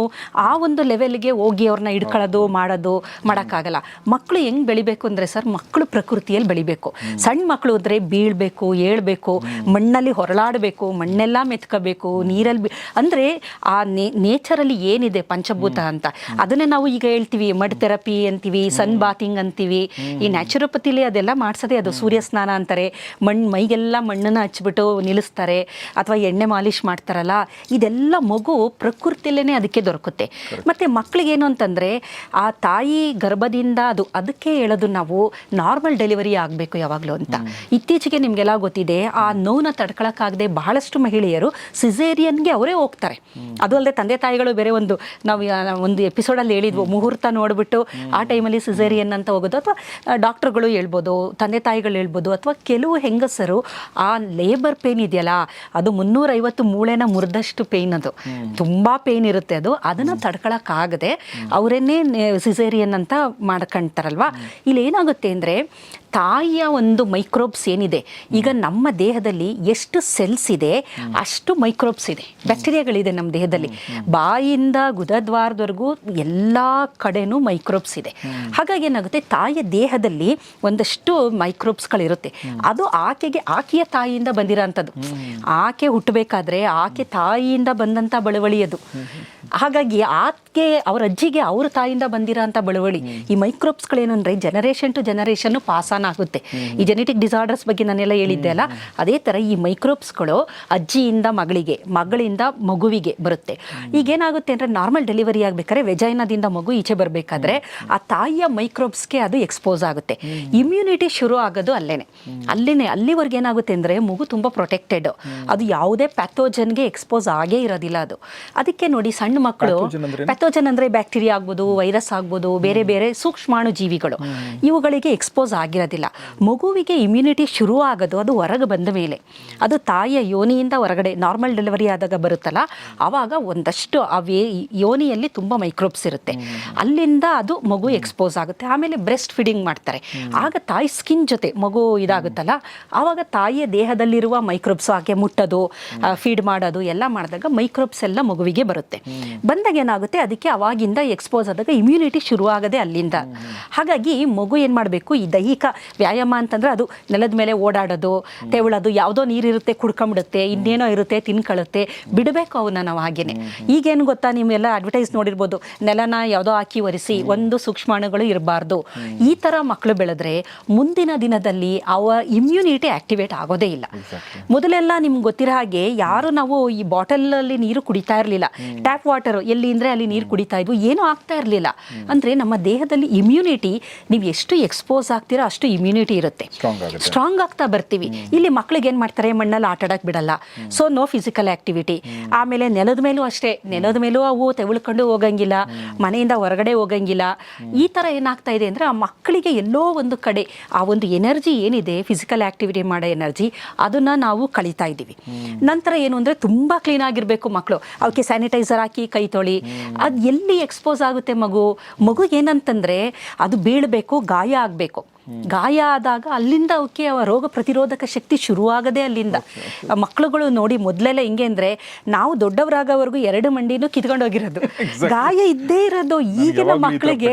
ಆ ಒಂದು ಲೆವೆಲ್ಗೆ ಹೋಗಿ ಅವ್ರನ್ನ ಹಿಡ್ಕೊಳ್ಳೋದು ಮಾಡೋದು ಮಾಡೋಕ್ಕಾಗಲ್ಲ. ಮಕ್ಕಳು ಹೆಂಗೆ ಬೆಳಿಬೇಕು ಅಂದರೆ ಸರ್ ಮಕ್ಕಳು ಪ್ರಕೃತಿಯಲ್ಲಿ ಬೆಳಿಬೇಕು. ಸಣ್ಣ ಮಕ್ಕಳು ಅಂದರೆ ಬೀಳಬೇಕು ಏಳಬೇಕು ಮಣ್ಣಲ್ಲಿ ಹೊರಳಾಡಬೇಕು ಮಣ್ಣೆಲ್ಲ ಮೆತ್ಕೋಬೇಕು ನೀರಲ್ಲಿ ಬಿ ಅಂದರೆ ಆ ನೇ ನೇಚರಲ್ಲಿ ಏನಿದೆ ಪಂಚಭೂತ ಅಂತ. ಅದನ್ನೇ ನಾವು ಈಗ ಹೇಳ್ತೀವಿ ಮಡ್ ಥೆರಪಿ ಅಂತೀವಿ ಸನ್ ಬಾತಿಂಗ್ ಅಂತೀವಿ. ಈ ನ್ಯಾಚುರೋಪತಿಲಿ ಅದೆಲ್ಲ ಮಾಡಿಸೋದೇ ಅದು ಸೂರ್ಯ ಸ್ನಾನ ಅಂತಾರೆ ಮಣ್ಣು ಮೈಗೆಲ್ಲ ಮಣ್ಣನ್ನು ಹಚ್ಬಿಟ್ಟು ನಿಲ್ಲಿಸ್ತಾರೆ ಅಥವಾ ಎಣ್ಣೆ ಮಾಲಿಶ್ ಮಾಡ್ತಾರಲ್ಲ ಇದೆಲ್ಲ ಮಗು ಪ್ರಕೃತಿಯಲ್ಲೇ ಅದಕ್ಕೆ ದೊರಕುತ್ತೆ. ಮತ್ತು ಮಕ್ಕಳಿಗೇನು ಅಂತಂದರೆ ಆ ತಾಯಿ ಗರ್ಭದಿಂದ ಅದು ಅದಕ್ಕೆ ಹೇಳೋದು ನಾವು ನಾರ್ಮಲ್ ಡೆಲಿವರಿ ಆಗಬೇಕು ಯಾವಾಗಲೂ ಅಂತ. ಇತ್ತೀಚೆಗೆ ನಿಮಗೆಲ್ಲ ಗೊತ್ತಿದೆ ಆ ನೋವನ್ನ ತಡ್ಕೊಳಕ್ಕಾಗದೆ ಬಹಳಷ್ಟು ಮಹಿಳೆಯರು ಸಿಸೇರಿಯನ್ಗೆ ಅವರೇ ಹೋಗ್ತಾರೆ. ಅದು ಅಲ್ಲದೆ ತಂದೆ ತಾಯಿಗಳು ಬೇರೆ ಒಂದು ನಾವು ಒಂದು ಎಪಿಸೋಡಲ್ಲಿ ಹೇಳಿದ್ವು ಮುಹೂರ್ತ ನೋಡಿಬಿಟ್ಟು ಆ ಟೈಮಲ್ಲಿ ಸಿಸೇರಿಯನ್ ಅಂತ ಹೋಗೋದು ಅಥವಾ ಡಾಕ್ಟರ್ಗಳು ಹೇಳ್ಬೋದು ತಂದೆ ತಾಯಿಗಳು ಹೇಳ್ಬೋದು ಅಥವಾ ಕೆಲವು ಹೆಂಗಸರು ಆ ಲೇಬರ್ ಪೇನ್ ಇದೆಯಲ್ಲ ಅದು ಮುನ್ನೂರೈವತ್ತು ಮೂಳೆನ ಮುರಿದಷ್ಟು ಪೇನ್ ಅದು. ತುಂಬ ಪೇನ್ ಇರುತ್ತೆ ಅದು. ಅದನ್ನು ತಡ್ಕೊಳಕ್ಕಾಗದೆ ಅವರನ್ನೇ ಸಿಸೇರಿಯನ್ ಅಂತ ಮಾಡ್ಕೊಂತಾರಲ್ವಾ? ಇಲ್ಲಿ ಏನಾಗುತ್ತೆ ಅಂದರೆ ತಾಯಿಯ ಒಂದು ಮೈಕ್ರೋಬ್ಸ್ ಏನಿದೆ, ಈಗ ನಮ್ಮ ದೇಹದಲ್ಲಿ ಎಷ್ಟು ಸೆಲ್ಸ್ ಇದೆ, ಅಷ್ಟು ಮೈಕ್ರೋಬ್ಸ್ ಇದೆ ಬ್ಯಾಕ್ಟೀರಿಯಾಗಳಿದೆ ನಮ್ಮ ದೇಹದಲ್ಲಿ. ಬಾಯಿಯಿಂದ ಗುದದ್ವಾರದವರೆಗೂ ಎಲ್ಲ ಕಡೆನೂ ಮೈಕ್ರೋಬ್ಸ್ ಇದೆ. ಹಾಗಾಗಿ ಏನಾಗುತ್ತೆ, ತಾಯಿಯ ದೇಹದಲ್ಲಿ ಒಂದಷ್ಟು ಮೈಕ್ರೋಬ್ಸ್ಗಳಿರುತ್ತೆ ಅದು ಆಕೆಗೆ, ಆಕೆಯ ತಾಯಿಯಿಂದ ಬಂದಿರೋಂಥದ್ದು. ಆಕೆ ಹುಟ್ಟಬೇಕಾದ್ರೆ ಆಕೆ ತಾಯಿಯಿಂದ ಬಂದಂಥ ಬಳುವಳಿ ಅದು ಹಾಗಾಗಿ ಆಕೆ ಅವ್ರ ಅಜ್ಜಿಗೆ ಅವ್ರ ತಾಯಿಂದ ಬಂದಿರೋ ಅಂತ ಬಳವಳಿ. ಈ ಮೈಕ್ರೋಬ್ಸ್ಗಳೇನಂದ್ರೆ generation to generation pass on ಆಗುತ್ತೆ. ಈ ಜೆನೆಟಿಕ್ ಡಿಸಾರ್ಡರ್ಸ್ ಬಗ್ಗೆ ನಾನೆಲ್ಲ ಹೇಳಿದ್ದೆ ಅಲ್ಲ? ಅದೇ ಥರ ಈ ಮೈಕ್ರೋಬ್ಸ್ಗಳು ಅಜ್ಜಿಯಿಂದ ಮಗಳಿಗೆ ಮಗಳಿಂದ ಮಗುವಿಗೆ ಬರುತ್ತೆ. ಈಗೇನಾಗುತ್ತೆ ಅಂದರೆ ನಾರ್ಮಲ್ ಡೆಲಿವರಿ ಆಗಬೇಕಾದ್ರೆ ವೆಜೈನದಿಂದ ಮಗು ಈಚೆ ಬರಬೇಕಾದ್ರೆ ಆ ತಾಯಿಯ ಮೈಕ್ರೋಬ್ಸ್ಗೆ ಅದು ಎಕ್ಸ್ಪೋಸ್ ಆಗುತ್ತೆ. ಇಮ್ಯುನಿಟಿ ಶುರು ಆಗೋದು ಅಲ್ಲೇನೆ. ಅಲ್ಲಿನೇ ಅಲ್ಲಿವರೆಗೆ ಏನಾಗುತ್ತೆ ಅಂದರೆ ಮಗು ತುಂಬ ಪ್ರೊಟೆಕ್ಟೆಡ್ ಅದು ಯಾವುದೇ ಪ್ಯಾಥೋಜನ್ಗೆ ಎಕ್ಸ್ಪೋಸ್ ಆಗೇ ಇರೋದಿಲ್ಲ ಅದು. ಅದಕ್ಕೆ ನೋಡಿ ಸಣ್ಣ ಮಕ್ಕಳು? ಪ್ಯಾಥೋಜನ್ ಅಂದರೆ ಬ್ಯಾಕ್ಟೀರಿಯಾ ಆಗ್ಬೋದು ವೈರಸ್ ಆಗ್ಬೋದು, ಬೇರೆ ಬೇರೆ ಸೂಕ್ಷ್ಮಾಣು ಜೀವಿಗಳು. ಇವುಗಳಿಗೆ ಎಕ್ಸ್ಪೋಸ್ ಆಗಿರೋದಿಲ್ಲ. ಮಗುವಿಗೆ ಇಮ್ಯುನಿಟಿ ಶುರು ಆಗೋದು ಅದು ಹೊರಗೆ ಬಂದ ಮೇಲೆ. ಅದು ತಾಯಿಯ ಯೋನಿಯಿಂದ ಹೊರಗಡೆ ನಾರ್ಮಲ್ ಡೆಲಿವರಿ ಆದಾಗ ಬರುತ್ತಲ್ಲ ಆವಾಗ ಒಂದಷ್ಟು ಆ ವೇ, ಯೋನಿಯಲ್ಲಿ ತುಂಬ ಮೈಕ್ರೋಬ್ಸ್ ಇರುತ್ತೆ. ಅಲ್ಲಿಂದ ಅದು ಮಗು ಎಕ್ಸ್ಪೋಸ್ ಆಗುತ್ತೆ. ಆಮೇಲೆ ಬ್ರೆಸ್ಟ್ ಫೀಡಿಂಗ್ ಮಾಡ್ತಾರೆ. ಆಗ ತಾಯಿ ಸ್ಕಿನ್ ಜೊತೆ ಮಗು ಇದಾಗುತ್ತಲ್ಲ ಆವಾಗ ತಾಯಿಯ ದೇಹದಲ್ಲಿರುವ ಮೈಕ್ರೋಬ್ಸ್ ಆಕೆ ಮುಟ್ಟೋದು ಫೀಡ್ ಮಾಡೋದು, ಎಲ್ಲ ಮಾಡಿದಾಗ ಮೈಕ್ರೋಬ್ಸ್ ಎಲ್ಲ ಮಗುವಿಗೆ ಬರುತ್ತೆ. ಬಂದಾಗ ಏನಾಗುತ್ತೆ, ಅದಕ್ಕೆ ಅವಾಗಿಂದ ಎಕ್ಸ್ಪೋಸ್ ಆದಾಗ ಇಮ್ಯುನಿಟಿ ಶುರುವಾಗದೆ ಅಲ್ಲಿಂದ. ಹಾಗಾಗಿ ಮಗು ಏನು ಮಾಡಬೇಕು? ಈ ದೈಹಿಕ ವ್ಯಾಯಾಮ ಅಂತಂದ್ರೆ ಅದು ನೆಲದ ಮೇಲೆ ಓಡಾಡೋದು ತೆವಳೋದು ಯಾವುದೋ ನೀರಿರುತ್ತೆ ಕುಡ್ಕೊಂಬಿಡುತ್ತೆ ಇನ್ನೇನೋ ಇರುತ್ತೆ ತಿನ್ಕೊಳ್ಳುತ್ತೆ ಬಿಡಬೇಕು ಅವನ್ನ ನಾವು ಹಾಗೇನೆ. ಈಗೇನು ಗೊತ್ತಾ ನೀವೆಲ್ಲ ಅಡ್ವರ್ಟೈಸ್ ನೋಡಿರ್ಬೋದು ನೆಲನ ಯಾವುದೋ ಹಾಕಿ ಒರೆಸಿ ಒಂದು ಸೂಕ್ಷ್ಮಾಣುಗಳು ಇರಬಾರ್ದು. ಈ ಥರ ಮಕ್ಕಳು ಬೆಳೆದ್ರೆ ಮುಂದಿನ ದಿನದಲ್ಲಿ ಅವ ಇಮ್ಯುನಿಟಿ ಆಕ್ಟಿವೇಟ್ ಆಗೋದೇ ಇಲ್ಲ. ಮೊದಲೆಲ್ಲ ನಿಮ್ಗೆ ಗೊತ್ತಿರೋ ಹಾಗೆ ಯಾರು ನಾವು ಈ ಬಾಟಲಲ್ಲಿ ನೀರು ಕುಡಿತಾ ಇರಲಿಲ್ಲ. ಟ್ಯಾಪ್ ವಾಟರ್ ಎಲ್ಲಿ ಅಂದರೆ ಅಲ್ಲಿ ನೀರು ಕುಡಿತಾ ಇದ್ವು ಏನೂ ಆಗ್ತಾ ಇರಲಿಲ್ಲ. ಅಂದರೆ ನಮ್ಮ ದೇಹದಲ್ಲಿ ಇಮ್ಯುನಿಟಿ ನೀವು ಎಷ್ಟು ಎಕ್ಸ್ಪೋಸ್ ಆಗ್ತೀರಾ ಅಷ್ಟು ಇಮ್ಯುನಿಟಿ ಇರುತ್ತೆ. ಸ್ಟ್ರಾಂಗ್ ಆಗ್ತಾ ಬರ್ತೀವಿ. ಇಲ್ಲಿ ಮಕ್ಕಳಿಗೆ ಏನು ಮಾಡ್ತಾರೆ ಮಣ್ಣಲ್ಲಿ ಆಟ ಆಡಕ್ಕೆ ಬಿಡಲ್ಲ. ಸೊ ನೋ ಫಿಸಿಕಲ್ ಆಕ್ಟಿವಿಟಿ ಆಮೇಲೆ ನೆಲದ ಮೇಲೂ ಅಷ್ಟೇ. ನೆಲದ ಮೇಲೂ ಅವು ತೆವಳ್ಕೊಂಡು ಹೋಗಂಗಿಲ್ಲ. ಮನೆಯಿಂದ ಹೊರಗಡೆ ಹೋಗಂಗಿಲ್ಲ. ಈ ಥರ ಏನಾಗ್ತಾ ಇದೆ ಅಂದರೆ ಆ ಮಕ್ಕಳಿಗೆ ಎಲ್ಲೋ ಒಂದು ಕಡೆ ಆ ಒಂದು ಎನರ್ಜಿ ಏನಿದೆ ಫಿಸಿಕಲ್ ಆಕ್ಟಿವಿಟಿ ಮಾಡೋ ಎನರ್ಜಿ ಅದನ್ನು ನಾವು ಕಳೀತಾ ಇದ್ದೀವಿ. ನಂತರ ಏನು ಅಂದರೆ ತುಂಬ ಕ್ಲೀನ್ ಆಗಿರಬೇಕು ಮಕ್ಕಳು ಅವಕ್ಕೆ ಸ್ಯಾನಿಟೈಸರ್ ಹಾಕಿ ಕೈ ತೊಳಿ. ಅದು ಎಲ್ಲಿ ಎಕ್ಸ್ಪೋಸ್ ಆಗುತ್ತೆ ಮಗು? ಮಗು ಏನಂತಂದರೆ ಅದು ಬೀಳಬೇಕು ಗಾಯ ಆಗಬೇಕು. ಗಾಯ ಆದಾಗ ಅಲ್ಲಿಂದ ಅವಕ್ಕೆ ರೋಗ ಪ್ರತಿರೋಧಕ ಶಕ್ತಿ ಶುರುವಾಗದೆ ಅಲ್ಲಿಂದ. ಮಕ್ಕಳುಗಳು ನೋಡಿ ಮೊದಲೆಲ್ಲ ಹಿಂಗೆ ಅಂದರೆ ನಾವು ದೊಡ್ಡವರಾಗವರೆಗೂ ಎರಡು ಮಂಡಿನೂ ಕಿತ್ಕೊಂಡೋಗಿರೋದು ಗಾಯ ಇದ್ದೇ ಇರೋದು ಈಗಿನ ಮಕ್ಕಳಿಗೆ.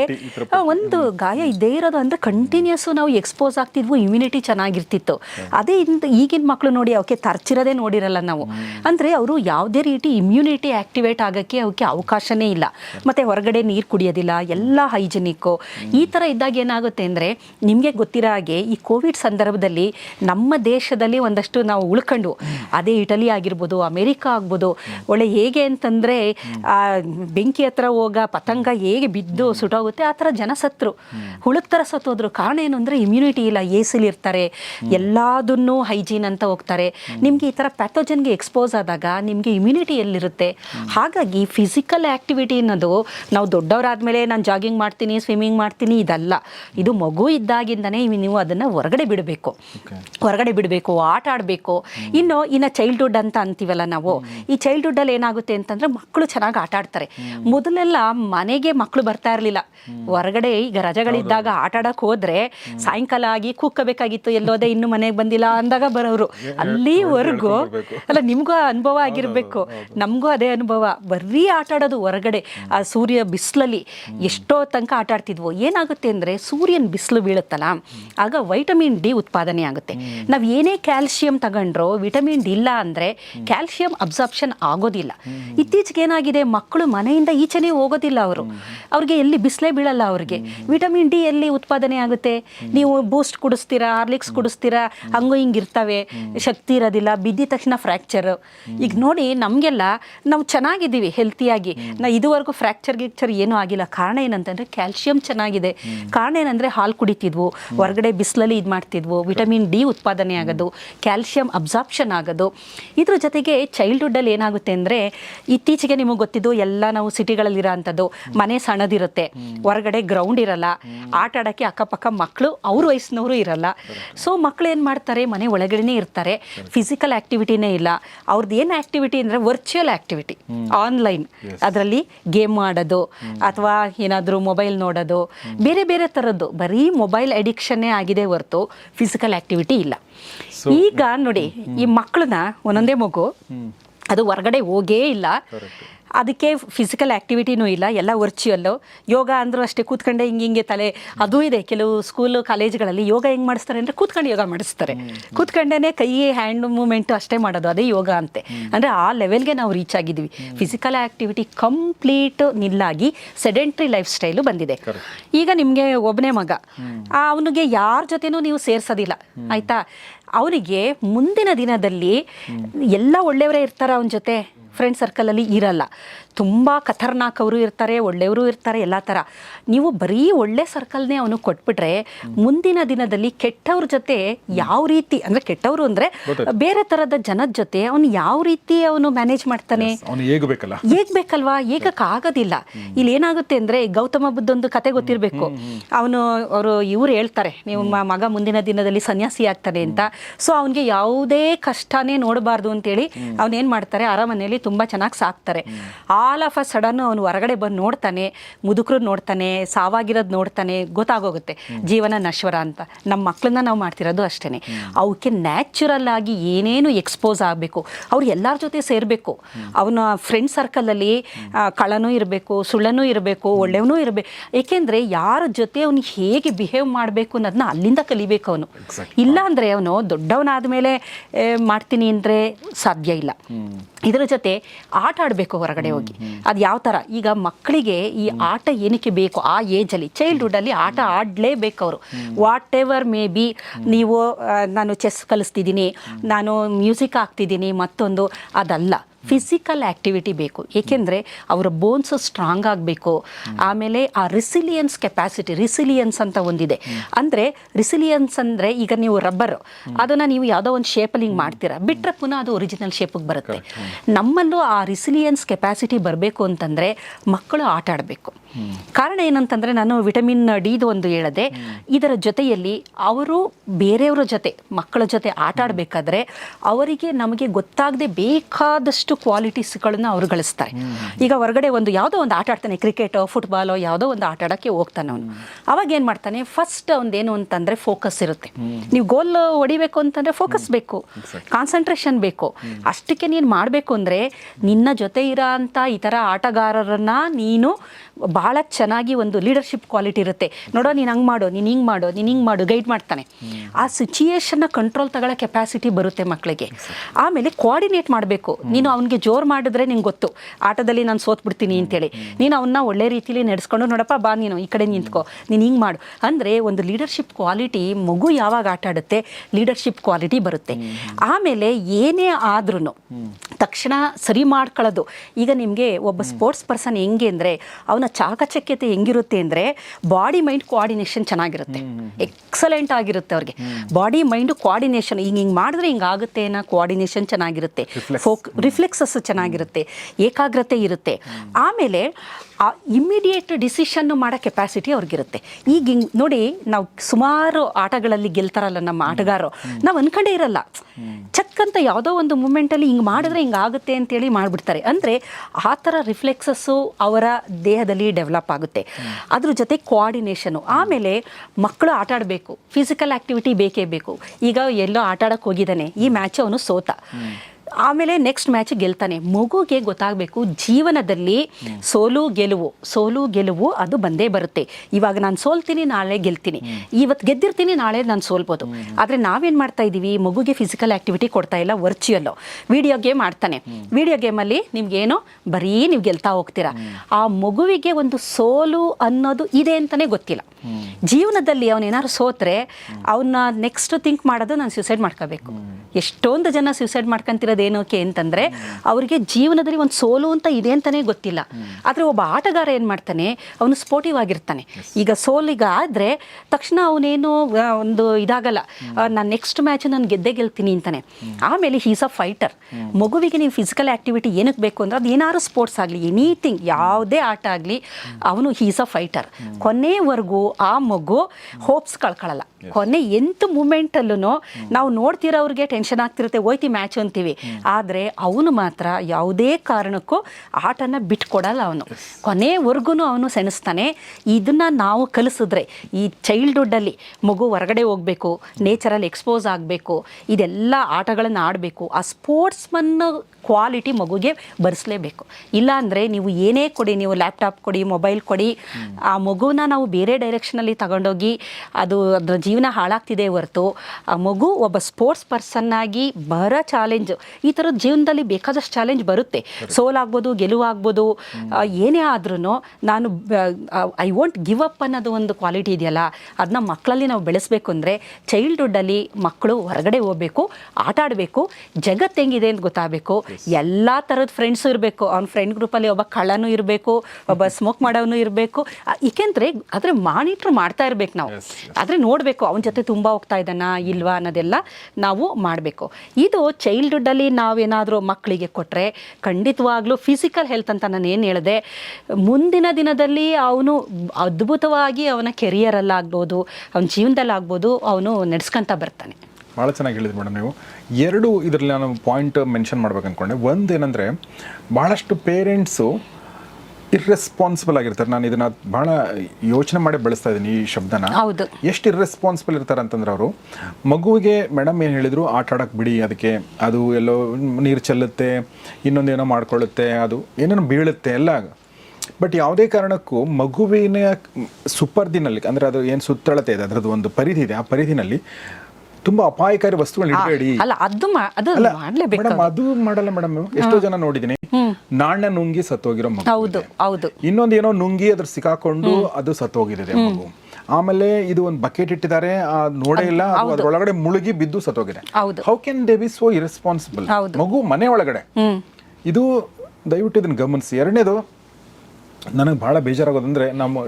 ಒಂದು ಗಾಯ ಇದ್ದೇ ಇರೋದು ಅಂದರೆ ಕಂಟಿನ್ಯೂಸ್ ನಾವು ಎಕ್ಸ್ಪೋಸ್ ಆಗ್ತಿದ್ವು ಇಮ್ಯುನಿಟಿ ಚೆನ್ನಾಗಿರ್ತಿತ್ತು. ಅದೇ ಇಂದ ಈಗಿನ ಮಕ್ಕಳು ನೋಡಿ ಅವಕ್ಕೆ ತರ್ಚಿರೋದೇ ನೋಡಿರಲ್ಲ ನಾವು. ಅಂದರೆ ಅವರು ಯಾವುದೇ ರೀತಿ ಇಮ್ಯುನಿಟಿ ಆಕ್ಟಿವೇಟ್ ಆಗೋಕ್ಕೆ ಅವಕ್ಕೆ ಅವಕಾಶನೇ ಇಲ್ಲ. ಮತ್ತು ಹೊರಗಡೆ ನೀರು ಕುಡಿಯೋದಿಲ್ಲ ಎಲ್ಲ ಹೈಜಿನಿಕ್ಕು ಈ ಥರ ಇದ್ದಾಗ ಏನಾಗುತ್ತೆ ಅಂದರೆ ನಿಮಗೆ ಗೊತ್ತಿರೋ ಹಾಗೆ ಈ ಕೋವಿಡ್ ಸಂದರ್ಭದಲ್ಲಿ ನಮ್ಮ ದೇಶದಲ್ಲಿ ಒಂದಷ್ಟು ನಾವು ಉಳ್ಕೊಂಡು, ಅದೇ ಇಟಲಿ ಆಗಿರ್ಬೋದು, ಅಮೇರಿಕಾ ಆಗ್ಬೋದು, ಒಳ್ಳೆ ಹೇಗೆ ಅಂತಂದರೆ ಬೆಂಕಿ ಹತ್ರ ಹೋಗ, ಪತಂಗ ಹೇಗೆ ಬಿದ್ದು ಸುಟೋಗುತ್ತೆ ಆ ಥರ ಜನ ಸತ್ರು ಥರ ಸತ್ತೋದ್ರು ಕಾರಣ ಏನು ಅಂದರೆ ಇಮ್ಯುನಿಟಿ ಇಲ್ಲ ಎ ಸಿಲಿ ಇರ್ತಾರೆ, ಎಲ್ಲದನ್ನೂ ಹೈಜೀನ್ ಅಂತ ಹೋಗ್ತಾರೆ. ನಿಮಗೆ ಈ ಥರ ಪ್ಯಾಥೋಜನ್ಗೆ ಎಕ್ಸ್ಪೋಸ್ ಆದಾಗ ನಿಮಗೆ ಇಮ್ಯುನಿಟಿ ಎಲ್ಲಿರುತ್ತೆ? ಹಾಗಾಗಿ ಫಿಸಿಕಲ್ ಆ್ಯಕ್ಟಿವಿಟಿ ಅನ್ನೋದು ನಾವು ದೊಡ್ಡವರಾದ್ಮೇಲೆ ನಾನು ಜಾಗಿಂಗ್ ಮಾಡ್ತೀನಿ ಸ್ವಿಮ್ಮಿಂಗ್ ಮಾಡ್ತೀನಿ, ಇದಲ್ಲ. ಇದು ಮಗು ಇದ್ದಾಗಿಂದ ಚಿಕ್ಕವಾಗಿಂದನೇ ನೀವು ಅದನ್ನು ಹೊರಗಡೆ ಬಿಡಬೇಕು. ಹೊರಗಡೆ ಬಿಡಬೇಕು ಆಟ ಆಡಬೇಕು. ಇನ್ನು ಇನ್ನು ಚೈಲ್ಡ್ಹುಡ್ ಅಂತ ಅಂತೀವಲ್ಲ ನಾವು ಈ ಚೈಲ್ಡ್ಹುಡ್ಡಲ್ಲಿ ಏನಾಗುತ್ತೆ ಅಂತಂದ್ರೆ ಮಕ್ಕಳು ಚೆನ್ನಾಗಿ ಆಟ ಆಡ್ತಾರೆ. ಮೊದಲೆಲ್ಲ ಮನೆಗೆ ಮಕ್ಕಳು ಬರ್ತಾ ಇರಲಿಲ್ಲ. ಹೊರಗಡೆ ಈಗ ರಜೆಗಳಿದ್ದಾಗ ಆಟ ಆಡೋಕೆ ಹೋದರೆ ಸಾಯಂಕಾಲ ಆಗಿ ಕೂಕ್ಕಬೇಕಾಗಿತ್ತು ಎಲ್ಲೋದೆ ಇನ್ನು ಮನೆಗೆ ಬಂದಿಲ್ಲ ಅಂದಾಗ ಬರೋರು ಅಲ್ಲಿವರೆಗೂ ಅಲ್ಲ ನಿಮಗೂ ಅನುಭವ ಆಗಿರಬೇಕು. ನಮಗೂ ಅದೇ ಅನುಭವ. ಬರೀ ಆಟ ಆಡೋದು ಹೊರಗಡೆ ಆ ಸೂರ್ಯ ಬಿಸಿಲಲ್ಲಿ ಎಷ್ಟೋ ತನಕ ಆಟ ಆಡ್ತಿದ್ವು. ಏನಾಗುತ್ತೆ ಅಂದರೆ ಸೂರ್ಯನ ಬಿಸಿಲು ಬೀಳುತ್ತಲ್ಲ ಆಗ ವೈಟಮಿನ್ ಡಿ ಉತ್ಪಾದನೆ ಆಗುತ್ತೆ. ನಾವು ಏನೇ ಕ್ಯಾಲ್ಸಿಯಂ ತಗೊಂಡ್ರು ವಿಟಮಿನ್ ಡಿ ಇಲ್ಲ ಅಂದರೆ ಕ್ಯಾಲ್ಸಿಯಂ ಅಬ್ಸಾರ್ಪ್ಷನ್ ಆಗೋದಿಲ್ಲ. ಇತ್ತೀಚೆಗೆ ಏನಾಗಿದೆ, ಮಕ್ಕಳು ಮನೆಯಿಂದ ಈಚೆನೇ ಹೋಗೋದಿಲ್ಲ ಅವರು. ಅವ್ರಿಗೆ ಎಲ್ಲಿ ಬಿಸಿಲೇ ಬೀಳಲ್ಲ ಅವ್ರಿಗೆ. ವಿಟಮಿನ್ ಡಿ ಎಲ್ಲಿ ಉತ್ಪಾದನೆ ಆಗುತ್ತೆ? ನೀವು ಬೂಸ್ಟ್ ಕುಡಿಸ್ತೀರಾ ಹಾರ್ಲಿಕ್ಸ್ ಕುಡಿಸ್ತೀರಾ, ಹಂಗೋ ಹಿಂಗೆ ಇರ್ತವೆ, ಶಕ್ತಿ ಇರೋದಿಲ್ಲ, ಬಿದ್ದಿದ ತಕ್ಷಣ ಫ್ರ್ಯಾಕ್ಚರ್ ಈಗ ನೋಡಿ, ನಮಗೆಲ್ಲ ನಾವು ಚೆನ್ನಾಗಿದ್ದೀವಿ ಹೆಲ್ತಿಯಾಗಿ ನಾ ಇದುವರೆಗೂ ಫ್ರ್ಯಾಕ್ಚರ್ ಗಿಕ್ಚರ್ ಏನೂ ಆಗಿಲ್ಲ. ಕಾರಣ ಏನಂತಂದರೆ ಕ್ಯಾಲ್ಸಿಯಂ ಚೆನ್ನಾಗಿದೆ. ಕಾರಣ ಏನಂದರೆ ಹಾಲು ಕುಡಿತಿದ್ವು. ಹೊರಗಡೆ ಬಿಸಿಲಲ್ಲಿ ಇದು ಮಾಡ್ತಿದ್ವು ವಿಟಮಿನ್ ಡಿ ಉತ್ಪಾದನೆ ಆಗೋದು ಕ್ಯಾಲ್ಸಿಯಂ ಅಬ್ಸಾರ್ಪ್ಷನ್ ಆಗೋದು. ಇದ್ರ ಜೊತೆಗೆ ಚೈಲ್ಡ್ಹುಡ್ಡಲ್ಲಿ ಏನಾಗುತ್ತೆ ಅಂದರೆ ಇತ್ತೀಚೆಗೆ ನಿಮಗೆ ಗೊತ್ತಿದ್ದು ಎಲ್ಲ ನಾವು ಸಿಟಿಗಳಲ್ಲಿ ಅಂಥದ್ದು ಮನೆ ಸಣ್ಣದಿರುತ್ತೆ ಹೊರಗಡೆ ಗ್ರೌಂಡ್ ಇರಲ್ಲ ಆಟ ಆಡೋಕ್ಕೆ ಅಕ್ಕಪಕ್ಕ ಮಕ್ಕಳು ಅವ್ರ ವಯಸ್ಸಿನವರು ಇರಲ್ಲ. ಸೊ ಮಕ್ಕಳು ಏನು ಮಾಡ್ತಾರೆ ಮನೆ ಒಳಗಡೆನೇ ಇರ್ತಾರೆ ಫಿಸಿಕಲ್ ಆ್ಯಕ್ಟಿವಿಟಿನೇ ಇಲ್ಲ. ಅವ್ರದ್ದು ಏನು ಆ್ಯಕ್ಟಿವಿಟಿ ಅಂದರೆ ವರ್ಚುವಲ್ ಆ್ಯಕ್ಟಿವಿಟಿ ಆನ್ಲೈನ್ ಅದರಲ್ಲಿ ಗೇಮ್ ಆಡೋದು ಅಥವಾ ಏನಾದರೂ ಮೊಬೈಲ್ ನೋಡೋದು ಬೇರೆ ಬೇರೆ ಥರದ್ದು ಬರೀ ಮೊಬೈಲ್ ಅಡಿಕ್ಷನ್ನೇ ಆಗಿದೆ ಹೊರತು ಫಿಸಿಕಲ್ ಆಕ್ಟಿವಿಟಿ ಇಲ್ಲ. ಈಗ ನೋಡಿ ಈ ಮಕ್ಕಳನ್ನ ಒಂದೊಂದೇ ಮಗು ಅದು ಹೊರಗಡೆ ಹೋಗೇ ಇಲ್ಲ. ಅದಕ್ಕೆ ಫಿಸಿಕಲ್ ಆ್ಯಕ್ಟಿವಿಟಿನೂ ಇಲ್ಲ ಎಲ್ಲ ವರ್ಚುವಲ್ಲು ಯೋಗ ಅಂದರೂ ಅಷ್ಟೇ ಕೂತ್ಕೊಂಡೆ ಹಿಂಗೆ ಹಿಂಗೆ ತಲೆ ಅದೂ ಇದೆ. ಕೆಲವು ಸ್ಕೂಲು ಕಾಲೇಜ್ಗಳಲ್ಲಿ ಯೋಗ ಹೆಂಗೆ ಮಾಡಿಸ್ತಾರೆ ಅಂದರೆ ಕೂತ್ಕೊಂಡು ಯೋಗ ಮಾಡಿಸ್ತಾರೆ. ಕೂತ್ಕೊಂಡೇ ಕೈ ಹ್ಯಾಂಡ್ ಮೂಮೆಂಟು ಅಷ್ಟೇ ಮಾಡೋದು ಅದೇ ಯೋಗ ಅಂತೆ. ಅಂದರೆ ಆ ಲೆವೆಲ್ಗೆ ನಾವು ರೀಚ್ ಆಗಿದ್ವಿ ಫಿಸಿಕಲ್ ಆ್ಯಕ್ಟಿವಿಟಿ ಕಂಪ್ಲೀಟ್ ನಿಲ್ಲಾಗಿ ಸೆಡೆಂಟ್ರಿ ಲೈಫ್ ಸ್ಟೈಲು ಬಂದಿದೆ ಈಗ ನಿಮಗೆ ಒಬ್ಬನೇ ಮಗ. ಅವನಿಗೆ ಯಾರ ಜೊತೆನೂ ನೀವು ಸೇರಿಸೋದಿಲ್ಲ. ಆಯಿತಾ? ಅವನಿಗೆ ಮುಂದಿನ ದಿನದಲ್ಲಿ ಎಲ್ಲ ಒಳ್ಳೆಯವರೇ ಇರ್ತಾರೆ ಅವನ ಜೊತೆ. ಫ್ರೆಂಡ್ ಸರ್ಕಲಲ್ಲಿ ಇರಲ್ಲ. ತುಂಬ ಖತರ್ನಾಕ್ ಅವರು ಇರ್ತಾರೆ ಒಳ್ಳೆಯವರು ಇರ್ತಾರೆ ಎಲ್ಲ ಥರ ನೀವು ಬರೀ ಒಳ್ಳೆ ಸರ್ಕಲ್ನೇ ಅವನು ಕೊಟ್ಬಿಟ್ರೆ ಮುಂದಿನ ದಿನದಲ್ಲಿ ಕೆಟ್ಟವ್ರ ಜೊತೆ ಯಾವ ರೀತಿ ಅಂದರೆ ಕೆಟ್ಟವರು ಅಂದರೆ ಬೇರೆ ಥರದ ಜನದ ಜೊತೆ ಅವನು ಯಾವ ರೀತಿ ಅವನು ಮ್ಯಾನೇಜ್ ಮಾಡ್ತಾನೆ? ಅವನು ಹೇಗೆ ಬೇಕಲ್ಲ ಹೇಗ್ ಬೇಕಲ್ವಾ ಏಗಕ್ಕಾಗೋದಿಲ್ಲ ಇಲ್ಲಿ ಏನಾಗುತ್ತೆ ಅಂದ್ರೆ ಗೌತಮ ಬುದ್ಧಂದು ಕತೆ ಗೊತ್ತಿರಬೇಕು. ಅವನು ಅವರು ಇವ್ರು ಹೇಳ್ತಾರೆ ನೀವು ಮಗ ಮುಂದಿನ ದಿನದಲ್ಲಿ ಸನ್ಯಾಸಿ ಆಗ್ತಾನೆ ಅಂತ. ಸೊ ಅವನಿಗೆ ಯಾವುದೇ ಕಷ್ಟನೇ ನೋಡಬಾರ್ದು ಅಂತೇಳಿ ಅವನೇನು ಮಾಡ್ತಾರೆ ಅರಮನೆಯಲ್ಲಿ ತುಂಬಾ ಚೆನ್ನಾಗಿ ಸಾಕ್ತಾರೆ. ಆಲ್ ಆಫ್ ಅ ಸಡನ್ ಅವನು ಹೊರಗಡೆ ಬಂದು ನೋಡ್ತಾನೆ ಮುದುಕರು ನೋಡ್ತಾನೆ ಸಾವಾಗಿರೋದು ನೋಡ್ತಾನೆ ಗೊತ್ತಾಗೋಗುತ್ತೆ. ಜೀವನ ನಶ್ವರ ಅಂತ. ನಮ್ಮ ಮಕ್ಕಳನ್ನ ನಾವು ಮಾಡ್ತಿರೋದು ಅಷ್ಟೇ ಅವಕ್ಕೆ ನ್ಯಾಚುರಲ್ ಆಗಿ ಏನೇನು ಎಕ್ಸ್ಪೋಸ್ ಆಗಬೇಕು ಅವ್ರು ಎಲ್ಲರ ಜೊತೆ ಸೇರಬೇಕು. ಅವನ ಫ್ರೆಂಡ್ ಸರ್ಕಲಲ್ಲಿ ಕಳನೂ ಇರಬೇಕು ಸುಳ್ಳನೂ ಇರಬೇಕು ಒಳ್ಳೆಯವನೂ ಇರಬೇಕು ಏಕೆಂದರೆ ಯಾರ ಜೊತೆ ಅವನು ಹೇಗೆ ಬಿಹೇವ್ ಮಾಡಬೇಕು ಅನ್ನೋದನ್ನ ಅಲ್ಲಿಂದ ಕಲಿಬೇಕು ಅವನು. ಇಲ್ಲ ಅಂದರೆ ಅವನು ದೊಡ್ಡವನಾದ ಮೇಲೆ ಮಾಡ್ತೀನಿ ಅಂದರೆ ಸಾಧ್ಯ ಇಲ್ಲ. ಇದರ ಜೊತೆ ಆಟ ಆಡಬೇಕು ಹೊರಗಡೆ ಹೋಗಿ. ಅದು ಯಾವ ಥರ ಈಗ ಮಕ್ಕಳಿಗೆ ಈ ಆಟ ಏನಕ್ಕೆ ಬೇಕು? ಆ ಏಜಲ್ಲಿ ಚೈಲ್ಡ್ಹುಡ್ಡಲ್ಲಿ ಆಟ ಆಡಲೇಬೇಕು ಅವರು. ವಾಟ್ ಎವರ್ ಮೇ ಬಿ ನೀವು ನಾನು ಚೆಸ್ ಕಲಿಸ್ತಿದ್ದೀನಿ ನಾನು ಮ್ಯೂಸಿಕ್ ಹಾಕ್ತಿದ್ದೀನಿ ಮತ್ತೊಂದು ಅದಲ್ಲ. ಫಿಸಿಕಲ್ ಆ್ಯಕ್ಟಿವಿಟಿ ಬೇಕು. ಏಕೆಂದರೆ ಅವರ ಬೋನ್ಸ್ ಸ್ಟ್ರಾಂಗ್ ಆಗಬೇಕು. ಆಮೇಲೆ ಆ ರಿಸಿಲಿಯನ್ಸ್ ಕೆಪಾಸಿಟಿ ರಿಸಿಲಿಯನ್ಸ್ ಅಂತ ಒಂದಿದೆ. ಅಂದರೆ ರಿಸಿಲಿಯನ್ಸ್ ಅಂದರೆ ಈಗ ನೀವು ರಬ್ಬರ್ ಅದನ್ನು ನೀವು ಯಾವುದೋ ಒಂದು ಶೇಪಲ್ಲಿ ಹಿಂಗೆ ಮಾಡ್ತೀರಾ. ಬಿಟ್ಟರೆ ಪುನಃ ಅದು ಒರಿಜಿನಲ್ ಶೇಪಿಗೆ ಬರುತ್ತೆ. ನಮ್ಮಲ್ಲೂ ಆ ರಿಸಿಲಿಯನ್ಸ್ ಕೆಪಾಸಿಟಿ ಬರಬೇಕು ಅಂತಂದರೆ ಮಕ್ಕಳು ಆಟ ಆಡಬೇಕು. ಕಾರಣ ಏನಂತಂದರೆ ನಾನು ವಿಟಮಿನ್ ಡಿದು ಒಂದು ಹೇಳದೆ ಇದರ ಜೊತೆಯಲ್ಲಿ ಅವರು ಬೇರೆಯವರ ಜೊತೆ ಮಕ್ಕಳ ಜೊತೆ ಆಟ ಆಡಬೇಕಾದ್ರೆ ಅವರಿಗೆ ನಮಗೆ ಗೊತ್ತಾಗದೆ ಬೇಕಾದಷ್ಟು ಕ್ವಾಲಿಟೀಸ್ಗಳನ್ನು ಅವರು ಗಳಿಸ್ತಾರೆ. ಈಗ ಹೊರಗಡೆ ಒಂದು ಯಾವುದೋ ಒಂದು ಆಟ ಆಡ್ತಾನೆ ಕ್ರಿಕೆಟೋ ಫುಟ್ಬಾಲೋ ಯಾವುದೋ ಒಂದು ಆಟ ಆಡೋಕ್ಕೆ ಹೋಗ್ತಾನೆ ಅವನು. ಅವಾಗ ಏನು ಮಾಡ್ತಾನೆ ಫಸ್ಟ್ ಒಂದೇನು ಅಂತಂದರೆ ಫೋಕಸ್ ಇರುತ್ತೆ. ನೀವು ಗೋಲ್ ಹೊಡಿಬೇಕು ಅಂತಂದರೆ ಫೋಕಸ್ ಬೇಕು ಕಾನ್ಸಂಟ್ರೇಷನ್ ಬೇಕು. ಅಷ್ಟಕ್ಕೆ ನೀನು ಮಾಡಬೇಕು ಅಂದರೆ ನಿನ್ನ ಜೊತೆ ಇರೋ ಅಂಥ ಇತರ ಆಟಗಾರರನ್ನ ನೀನು ಭಾಳ ಚೆನ್ನಾಗಿ ಒಂದು ಲೀಡರ್ಶಿಪ್ ಕ್ವಾಲಿಟಿ ಇರುತ್ತೆ. ನೋಡೋ ನೀನು ಹಂಗೆ ಮಾಡು ನೀನು ಹಿಂಗೆ ಮಾಡು ನೀನು ಹಿಂಗೆ ಮಾಡು ಗೈಡ್ ಮಾಡ್ತಾನೆ. ಆ ಸಿಚುಯೇಷನ್ನ ಕಂಟ್ರೋಲ್ ತಗೊಳ್ಳೋ ಕೆಪಾಸಿಟಿ ಬರುತ್ತೆ ಮಕ್ಕಳಿಗೆ ಆಮೇಲೆ ಕೋಆರ್ಡಿನೇಟ್ ಮಾಡಬೇಕು. ನೀನು ಅವನಿಗೆ ಜೋರು ಮಾಡಿದ್ರೆ ನಿಂಗೆ ಗೊತ್ತು. ಆಟದಲ್ಲಿ ನಾನು ಸೋತ್ಬಿಡ್ತೀನಿ ಅಂತೇಳಿ. ನೀನು ಅವನ್ನ ಒಳ್ಳೆ ರೀತಿಲಿ ನಡೆಸ್ಕೊಂಡು ನೋಡಪ್ಪ ಬಾ ನೀನು ಈ ಕಡೆ ನಿಂತ್ಕೋ ನೀನು ಹಿಂಗೆ ಮಾಡು. ಅಂದರೆ ಒಂದು ಲೀಡರ್ಶಿಪ್ ಕ್ವಾಲಿಟಿ ಮಗು ಯಾವಾಗ ಆಟ ಆಡುತ್ತೆ ಲೀಡರ್ಶಿಪ್ ಕ್ವಾಲಿಟಿ ಬರುತ್ತೆ. ಆಮೇಲೆ ಏನೇ ಆದ್ರೂ ತಕ್ಷಣ ಸರಿ ಮಾಡ್ಕೊಳ್ಳೋದು ಈಗ ನಿಮಗೆ ಒಬ್ಬ ಸ್ಪೋರ್ಟ್ಸ್ ಪರ್ಸನ್ ಹೆಂಗೆ ಅಂದರೆ ಅವನ ಚಾಕಚಕ್ಯತೆ ಹೆಂಗಿರುತ್ತೆ ಅಂದರೆ ಬಾಡಿ ಮೈಂಡ್ ಕೋಆರ್ಡಿನೇಷನ್ ಚೆನ್ನಾಗಿರುತ್ತೆ. ಎಕ್ಸಲೆಂಟ್ ಆಗಿರುತ್ತೆ ಅವ್ರಿಗೆ. ಬಾಡಿ ಮೈಂಡ್ ಕೋಆರ್ಡಿನೇಷನ್ ಹಿಂಗೆ ಹಿಂಗೆ ಮಾಡಿದ್ರೆ ಹಿಂಗಾಗುತ್ತೆ ಅನ್ನೋ ಕೋಆರ್ಡಿನೇಷನ್ ಚೆನ್ನಾಗಿರುತ್ತೆ. ಫೋಕ್ ರಿಫ್ಲೆಕ್ಸಸ್ ಚೆನ್ನಾಗಿರುತ್ತೆ. ಏಕಾಗ್ರತೆ ಇರುತ್ತೆ. ಆಮೇಲೆ ಆ ಇಮ್ಮಿಡಿಯೇಟ್ ಡಿಸಿಷನ್ನು ಮಾಡೋ ಕೆಪಾಸಿಟಿ ಅವ್ರಿಗಿರುತ್ತೆ. ಈಗ ಹಿಂಗೆ ನೋಡಿ ನಾವು ಸುಮಾರು ಆಟಗಳಲ್ಲಿ ಗೆಲ್ತಾರಲ್ಲ ನಮ್ಮ ಆಟಗಾರರು. ನಾವು ಅನ್ಕೊಂಡೇ ಇರಲ್ಲ. ಚಕ್ ಅಂತ ಯಾವುದೋ ಒಂದು ಮೂಮೆಂಟಲ್ಲಿ ಹಿಂಗೆ ಮಾಡಿದ್ರೆ ಹಿಂಗೆ ಆಗುತ್ತೆ ಅಂತೇಳಿ ಮಾಡಿಬಿಡ್ತಾರೆ. ಅಂದರೆ ಆ ಥರ ರಿಫ್ಲೆಕ್ಸಸ್ಸು ಅವರ ದೇಹದಲ್ಲಿ ಡೆವಲಪ್ ಆಗುತ್ತೆ. ಅದ್ರ ಜೊತೆ ಕೋಆರ್ಡಿನೇಷನು ಆಮೇಲೆ ಮಕ್ಕಳು ಆಟ ಆಡಬೇಕು. ಫಿಸಿಕಲ್ ಆ್ಯಕ್ಟಿವಿಟಿ ಬೇಕೇ ಬೇಕು. ಈಗ ಎಲ್ಲೋ ಆಟ ಆಡೋಕ್ಕೆ ಹೋಗಿದ್ದಾನೆ. ಈ ಮ್ಯಾಚ್ ಅವನು ಸೋತ. ಆಮೇಲೆ ನೆಕ್ಸ್ಟ್ ಮ್ಯಾಚ್ ಗೆಲ್ತಾನೆ. ಮಗುಗೆ ಗೊತ್ತಾಗಬೇಕು ಜೀವನದಲ್ಲಿ ಸೋಲು ಗೆಲುವು ಸೋಲು ಗೆಲುವು ಅದು ಬಂದೇ ಬರುತ್ತೆ. ಇವಾಗ ನಾನು ಸೋಲ್ತೀನಿ, ನಾಳೆ ಗೆಲ್ತೀನಿ. ಇವತ್ತು ಗೆದ್ದಿರ್ತೀನಿ, ನಾಳೆ ನಾನು ಸೋಲ್ಬೋದು. ಆದರೆ ನಾವೇನು ಮಾಡ್ತಾ ಇದ್ದೀವಿ ಮಗುಗೆ ಫಿಸಿಕಲ್ ಆ್ಯಕ್ಟಿವಿಟಿ ಕೊಡ್ತಾ ಇಲ್ಲ ವರ್ಚುಯಲ್ಲು ವಿಡಿಯೋ ಗೇಮ್ ಆಡ್ತಾನೆ. ವಿಡಿಯೋ ಗೇಮಲ್ಲಿ ನಿಮಗೇನೋ? ಬರೀ ನೀವು ಗೆಲ್ತಾ ಹೋಗ್ತೀರಾ. ಆ ಮಗುವಿಗೆ ಒಂದು ಸೋಲು ಅನ್ನೋದು ಇದೆ ಅಂತಲೇ ಗೊತ್ತಿಲ್ಲ. ಜೀವನದಲ್ಲಿ ಅವನೇನಾದ್ರು ಸೋತ್ರೆ ಅವನ್ನ ನೆಕ್ಸ್ಟ್ ಥಿಂಕ್ ಮಾಡೋದು ನಾನು ಸ್ಯೂಸೈಡ್ ಮಾಡ್ಕೋಬೇಕು. ಎಷ್ಟೊಂದು ಜನ ಸ್ಯೂಸೈಡ್ ಮಾಡ್ಕೊಂತಿರೋದು ಏನೋಕೆ ಅಂತಂದರೆ ಅವರಿಗೆ ಜೀವನದಲ್ಲಿ ಒಂದು ಸೋಲು ಅಂತ ಇದೆ ಅಂತಲೇ ಗೊತ್ತಿಲ್ಲ. ಆದರೆ ಒಬ್ಬ ಆಟಗಾರ ಏನು ಮಾಡ್ತಾನೆ? ಅವನು ಸ್ಪೋರ್ಟಿವ್ ಆಗಿರ್ತಾನೆ. ಈಗ ಸೋಲಿಗ ಆದರೆ ತಕ್ಷಣ ಅವನೇನು ಒಂದು ಇದಾಗಲ್ಲ. ನಾನು ನೆಕ್ಸ್ಟ್ ಮ್ಯಾಚ್ ನಾನು ಗೆದ್ದೇ ಗೆಲ್ತೀನಿ ಅಂತಾನೆ. ಆಮೇಲೆ ಹೀಸ್ ಅ ಫೈಟರ್ ಮಗುವಿಗೆ ನೀವು ಫಿಸಿಕಲ್ ಆ್ಯಕ್ಟಿವಿಟಿ ಏನಕ್ಕೆ ಬೇಕು ಅಂದ್ರೆ ಅದು ಏನಾದ್ರು ಸ್ಪೋರ್ಟ್ಸ್ ಆಗಲಿ ಎನಿಥಿಂಗ್ ಯಾವುದೇ ಆಟ ಆಗಲಿ ಅವನು ಹೀಸ್ ಅ ಫೈಟರ್ ಕೊನೆವರೆಗೂ ಆ ಮಗು ಹೋಪ್ಸ್ ಕಳ್ಕೊಳ್ಳಲ್ಲ ಕೊನೆ ಎಂತ ಮೂಮೆಂಟಲ್ಲೂ ನಾವು ನೋಡ್ತಿರೋರಿಗೆ ಟೆನ್ಷನ್ ಆಗ್ತಿರುತ್ತೆ ಹೋಯ್ತಿ ಮ್ಯಾಚ್ ಅಂತೀವಿ. ಆದರೆ ಅವನು ಮಾತ್ರ ಯಾವುದೇ ಕಾರಣಕ್ಕೂ ಆಟನ ಬಿಟ್ಕೊಡಲ್ಲ ಅವನು. ಕೊನೆವರೆಗೂ ಅವನು ಸೆಣಸ್ತಾನೆ. ಇದನ್ನು ನಾವು ಕಲಿಸಿದ್ರೆ ಈ ಚೈಲ್ಡ್ಹುಡ್ಡಲ್ಲಿ ಮಗು ಹೊರಗಡೆ ಹೋಗಬೇಕು ನೇಚರಲ್ಲಿ ಎಕ್ಸ್ಪೋಸ್ ಆಗಬೇಕು ಇದೆಲ್ಲ ಆಟಗಳನ್ನು ಆಡಬೇಕು. ಆ ಸ್ಪೋರ್ಟ್ಸ್ಮನ್ ಕ್ವಾಲಿಟಿ ಮಗುಗೆ ಬರೆಸಲೇಬೇಕು. ಇಲ್ಲಾಂದರೆ ನೀವು ಏನೇ ಕೊಡಿ ನೀವು ಲ್ಯಾಪ್ಟಾಪ್ ಕೊಡಿ ಮೊಬೈಲ್ ಕೊಡಿ ಆ ಮಗುನ ನಾವು ಬೇರೆ ಡೈರೆಕ್ಷನಲ್ಲಿ ತಗೊಂಡೋಗಿ ಅದು ಅದರ ಜೀವನ ಹಾಳಾಗ್ತಿದೆ ಹೊರತು ಆ ಮಗು ಒಬ್ಬ ಸ್ಪೋರ್ಟ್ಸ್ ಪರ್ಸನ್ನಾಗಿ ಬರೋ ಚಾಲೆಂಜ್ ಈ ಥರದ ಜೀವನದಲ್ಲಿ ಬೇಕಾದಷ್ಟು ಚಾಲೆಂಜ್ ಬರುತ್ತೆ. ಸೋಲಾಗ್ಬೋದು ಗೆಲುವಾಗ್ಬೋದು ಏನೇ ಆದ್ರೂ ನಾನು ಐ ವಾಂಟ್ ಗಿವ್ ಅಪ್ ಅನ್ನೋದು ಒಂದು ಕ್ವಾಲಿಟಿ ಇದೆಯಲ್ಲ ಅದನ್ನ ಮಕ್ಕಳಲ್ಲಿ ನಾವು ಬೆಳೆಸಬೇಕು ಅಂದರೆ ಚೈಲ್ಡ್ಹುಡ್ಡಲ್ಲಿ ಮಕ್ಕಳು ಹೊರಗಡೆ ಹೋಗ್ಬೇಕು ಆಟ ಆಡಬೇಕು ಜಗತ್ತು ಹೆಂಗಿದೆ ಅಂತ ಗೊತ್ತಾಗಬೇಕು. ಎಲ್ಲ ಥರದ ಫ್ರೆಂಡ್ಸು ಇರಬೇಕು. ಅವ್ನ ಫ್ರೆಂಡ್ ಗ್ರೂಪಲ್ಲಿ ಒಬ್ಬ ಕಳ್ಳನೂ ಇರಬೇಕು ಒಬ್ಬ ಸ್ಮೋಕ್ ಮಾಡೋನು ಇರಬೇಕು. ಏಕೆಂದರೆ ಆದರೆ ಮಾನಿಟ್ರ್ ಮಾಡ್ತಾ ಇರ್ಬೇಕು ನಾವು. ಆದರೆ ನೋಡಬೇಕು ಅವನ ಜೊತೆ ತುಂಬ ಹೋಗ್ತಾ ಇದ್ದಾನ ಇಲ್ವಾ ಅನ್ನೋದೆಲ್ಲ ನಾವು ಮಾಡಬೇಕು. ಇದು ಚೈಲ್ಡ್ಹುಡ್ಡಲ್ಲಿ ನಾವೇನಾದರೂ ಮಕ್ಕಳಿಗೆ ಕೊಟ್ಟರೆ ಖಂಡಿತವಾಗ್ಲೂ ಫಿಸಿಕಲ್ ಹೆಲ್ತ್ ಅಂತ ನಾನು ಏನು ಹೇಳಿದೆ ಮುಂದಿನ ದಿನದಲ್ಲಿ ಅವನು ಅದ್ಭುತವಾಗಿ ಅವನ ಕೆರಿಯರಲ್ಲಾಗ್ಬೋದು ಅವನ ಜೀವನದಲ್ಲಾಗ್ಬೋದು ಅವನು ನಡೆಸ್ಕೊಂತ ಬರ್ತಾನೆ. ಭಾಳ ಚೆನ್ನಾಗಿ ಹೇಳಿದ್ರು ಮೇಡಮ್ ನೀವು. ಎರಡು ಇದರಲ್ಲಿ ನಾನು ಪಾಯಿಂಟ್ ಮೆನ್ಷನ್ ಮಾಡ್ಬೇಕು ಅಂದ್ಕೊಂಡೆ ಒಂದು ಏನಂದರೆ ಭಾಳಷ್ಟು ಪೇರೆಂಟ್ಸು ಇರ್ರೆಸ್ಪಾನ್ಸಿಬಲ್ ಆಗಿರ್ತಾರೆ. ನಾನು ಇದನ್ನ ಬಹಳ ಯೋಚನೆ ಮಾಡಿ ಬೆಳೆಸ್ತಾ ಇದ್ದೀನಿ ಈ ಶಬ್ದನ. ಹೌದು. ಎಷ್ಟು ಇರ್ರೆಸ್ಪಾನ್ಸಿಬಲ್ ಇರ್ತಾರೆ ಅಂತಂದ್ರೆ ಅವರು ಮಗುವಿಗೆ ಮೇಡಮ್ ಏನು ಹೇಳಿದ್ರು ಆಟ ಆಡಕ್ಕೆ ಬಿಡಿ ಅದಕ್ಕೆ. ಅದು ಎಲ್ಲೋ ನೀರು ಚೆಲ್ಲುತ್ತೆ ಇನ್ನೊಂದೇನೋ ಮಾಡ್ಕೊಳ್ಳುತ್ತೆ ಅದು ಏನೇನೋ ಬೀಳುತ್ತೆ ಎಲ್ಲ. ಬಟ್ ಯಾವುದೇ ಕಾರಣಕ್ಕೂ ಮಗುವಿನ ಸುಪರ್ದಿನಲ್ಲಿ ಅಂದರೆ ಅದು ಏನು ಸುತ್ತಳತೆ ಇದೆ ಅದರದ್ದು ಒಂದು ಪರಿಧಿ ಇದೆ. ಆ ಪರಿಧಿನಲ್ಲಿ ತುಂಬ ಅಪಾಯಕಾರಿ ವಸ್ತುಗಳು ಇಡಬೇಡಿ ಅಲ್ಲ ಅದು ಅದು ಮಾಡಲೇಬೇಕು ಮೇಡಮ್ ಅದು. ಮಾಡಲ್ಲ ಮೇಡಮ್ ಎಷ್ಟೋ ಜನ ನೋಡಿದೀನಿ ನಾಣ್ಯ ನುಂಗಿ ಸತ್ತೋಗಿರೋ ಮಗು. ಹೌದು ಹೌದು. ಇನ್ನೊಂದು ಏನೋ ನುಂಗಿ ಅದ್ರ ಸಿಕ್ಕಾಕೊಂಡು ಅದು ಸತ್ತೋಗಿದೆ ಮಗು. ಆಮೇಲೆ ಇದು ಒಂದು ಬಕೆಟ್ ಇಟ್ಟಿದ್ದಾರೆ ನೋಡೇ ಇಲ್ಲ ಅದರೊಳಗಡೆ ಮುಳುಗಿ ಬಿದ್ದು ಸತ್ತೋಗಿದೆ. ಹೌದು. How can they be so irresponsible. ಮಗು ಮನೆ ಒಳಗಡೆ. ಇದು ದಯವಿಟ್ಟು ಇದನ್ನ ಗಮನಿಸಿ. ಎರಡನೇದು ನನಗೆ ಭಾಳ ಬೇಜಾರಾಗೋದಂದ್ರೆ ನಮ್ಮ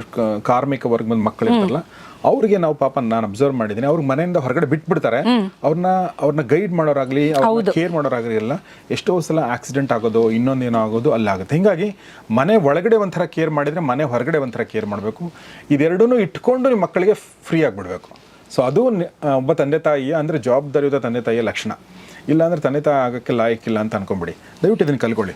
ಕಾರ್ಮಿಕ ವರ್ಗದ ಬಂದ ಮಕ್ಕಳು ಇರ್ತಾರಲ್ಲ ಅವ್ರಿಗೆ ನಾವು ಪಾಪ ನಾನು ಅಬ್ಸರ್ವ್ ಮಾಡಿದ್ದೀನಿ ಅವ್ರ ಮನೆಯಿಂದ ಹೊರಗಡೆ ಬಿಟ್ಬಿಡ್ತಾರೆ. ಅವ್ರನ್ನ ಅವ್ರನ್ನ ಗೈಡ್ ಮಾಡೋರಾಗ್ಲಿ ಅವ್ರನ್ನ ಕೇರ್ ಮಾಡೋರಾಗ್ಲಿ ಎಲ್ಲ ಎಷ್ಟೋ ಸಲ ಆಕ್ಸಿಡೆಂಟ್ ಆಗೋದು ಇನ್ನೊಂದೇನೋ ಆಗೋದು ಅಲ್ಲಾಗುತ್ತೆ ಹಿಂಗಾಗಿ ಮನೆ ಒಳಗಡೆ ಒಂಥರ ಕೇರ್ ಮಾಡಿದ್ರೆ ಮನೆ ಹೊರಗಡೆ ಒಂಥರ ಕೇರ್ ಮಾಡಬೇಕು. ಇದೆರಡೂ ಇಟ್ಕೊಂಡು ನಿಮ್ಮ ಮಕ್ಕಳಿಗೆ ಫ್ರೀ ಆಗಿಬಿಡ್ಬೇಕು. ಸೊ ಅದು ಒಬ್ಬ ತಂದೆ ತಾಯಿಯ ಅಂದರೆ ಜವಾಬ್ದಾರಿಯುತ ತಂದೆ ತಾಯಿಯ ಲಕ್ಷಣ. ಇಲ್ಲಾಂದ್ರೆ ತಂದೆ ತಾಯಿ ಆಗೋಕ್ಕೆ ಲಾಯಕ್ಕಿಲ್ಲ ಅಂತ ಅನ್ಕೊಂಬಿಡಿ. ದಯವಿಟ್ಟು ಇದನ್ನು ಕಲ್ಕೊಳ್ಳಿ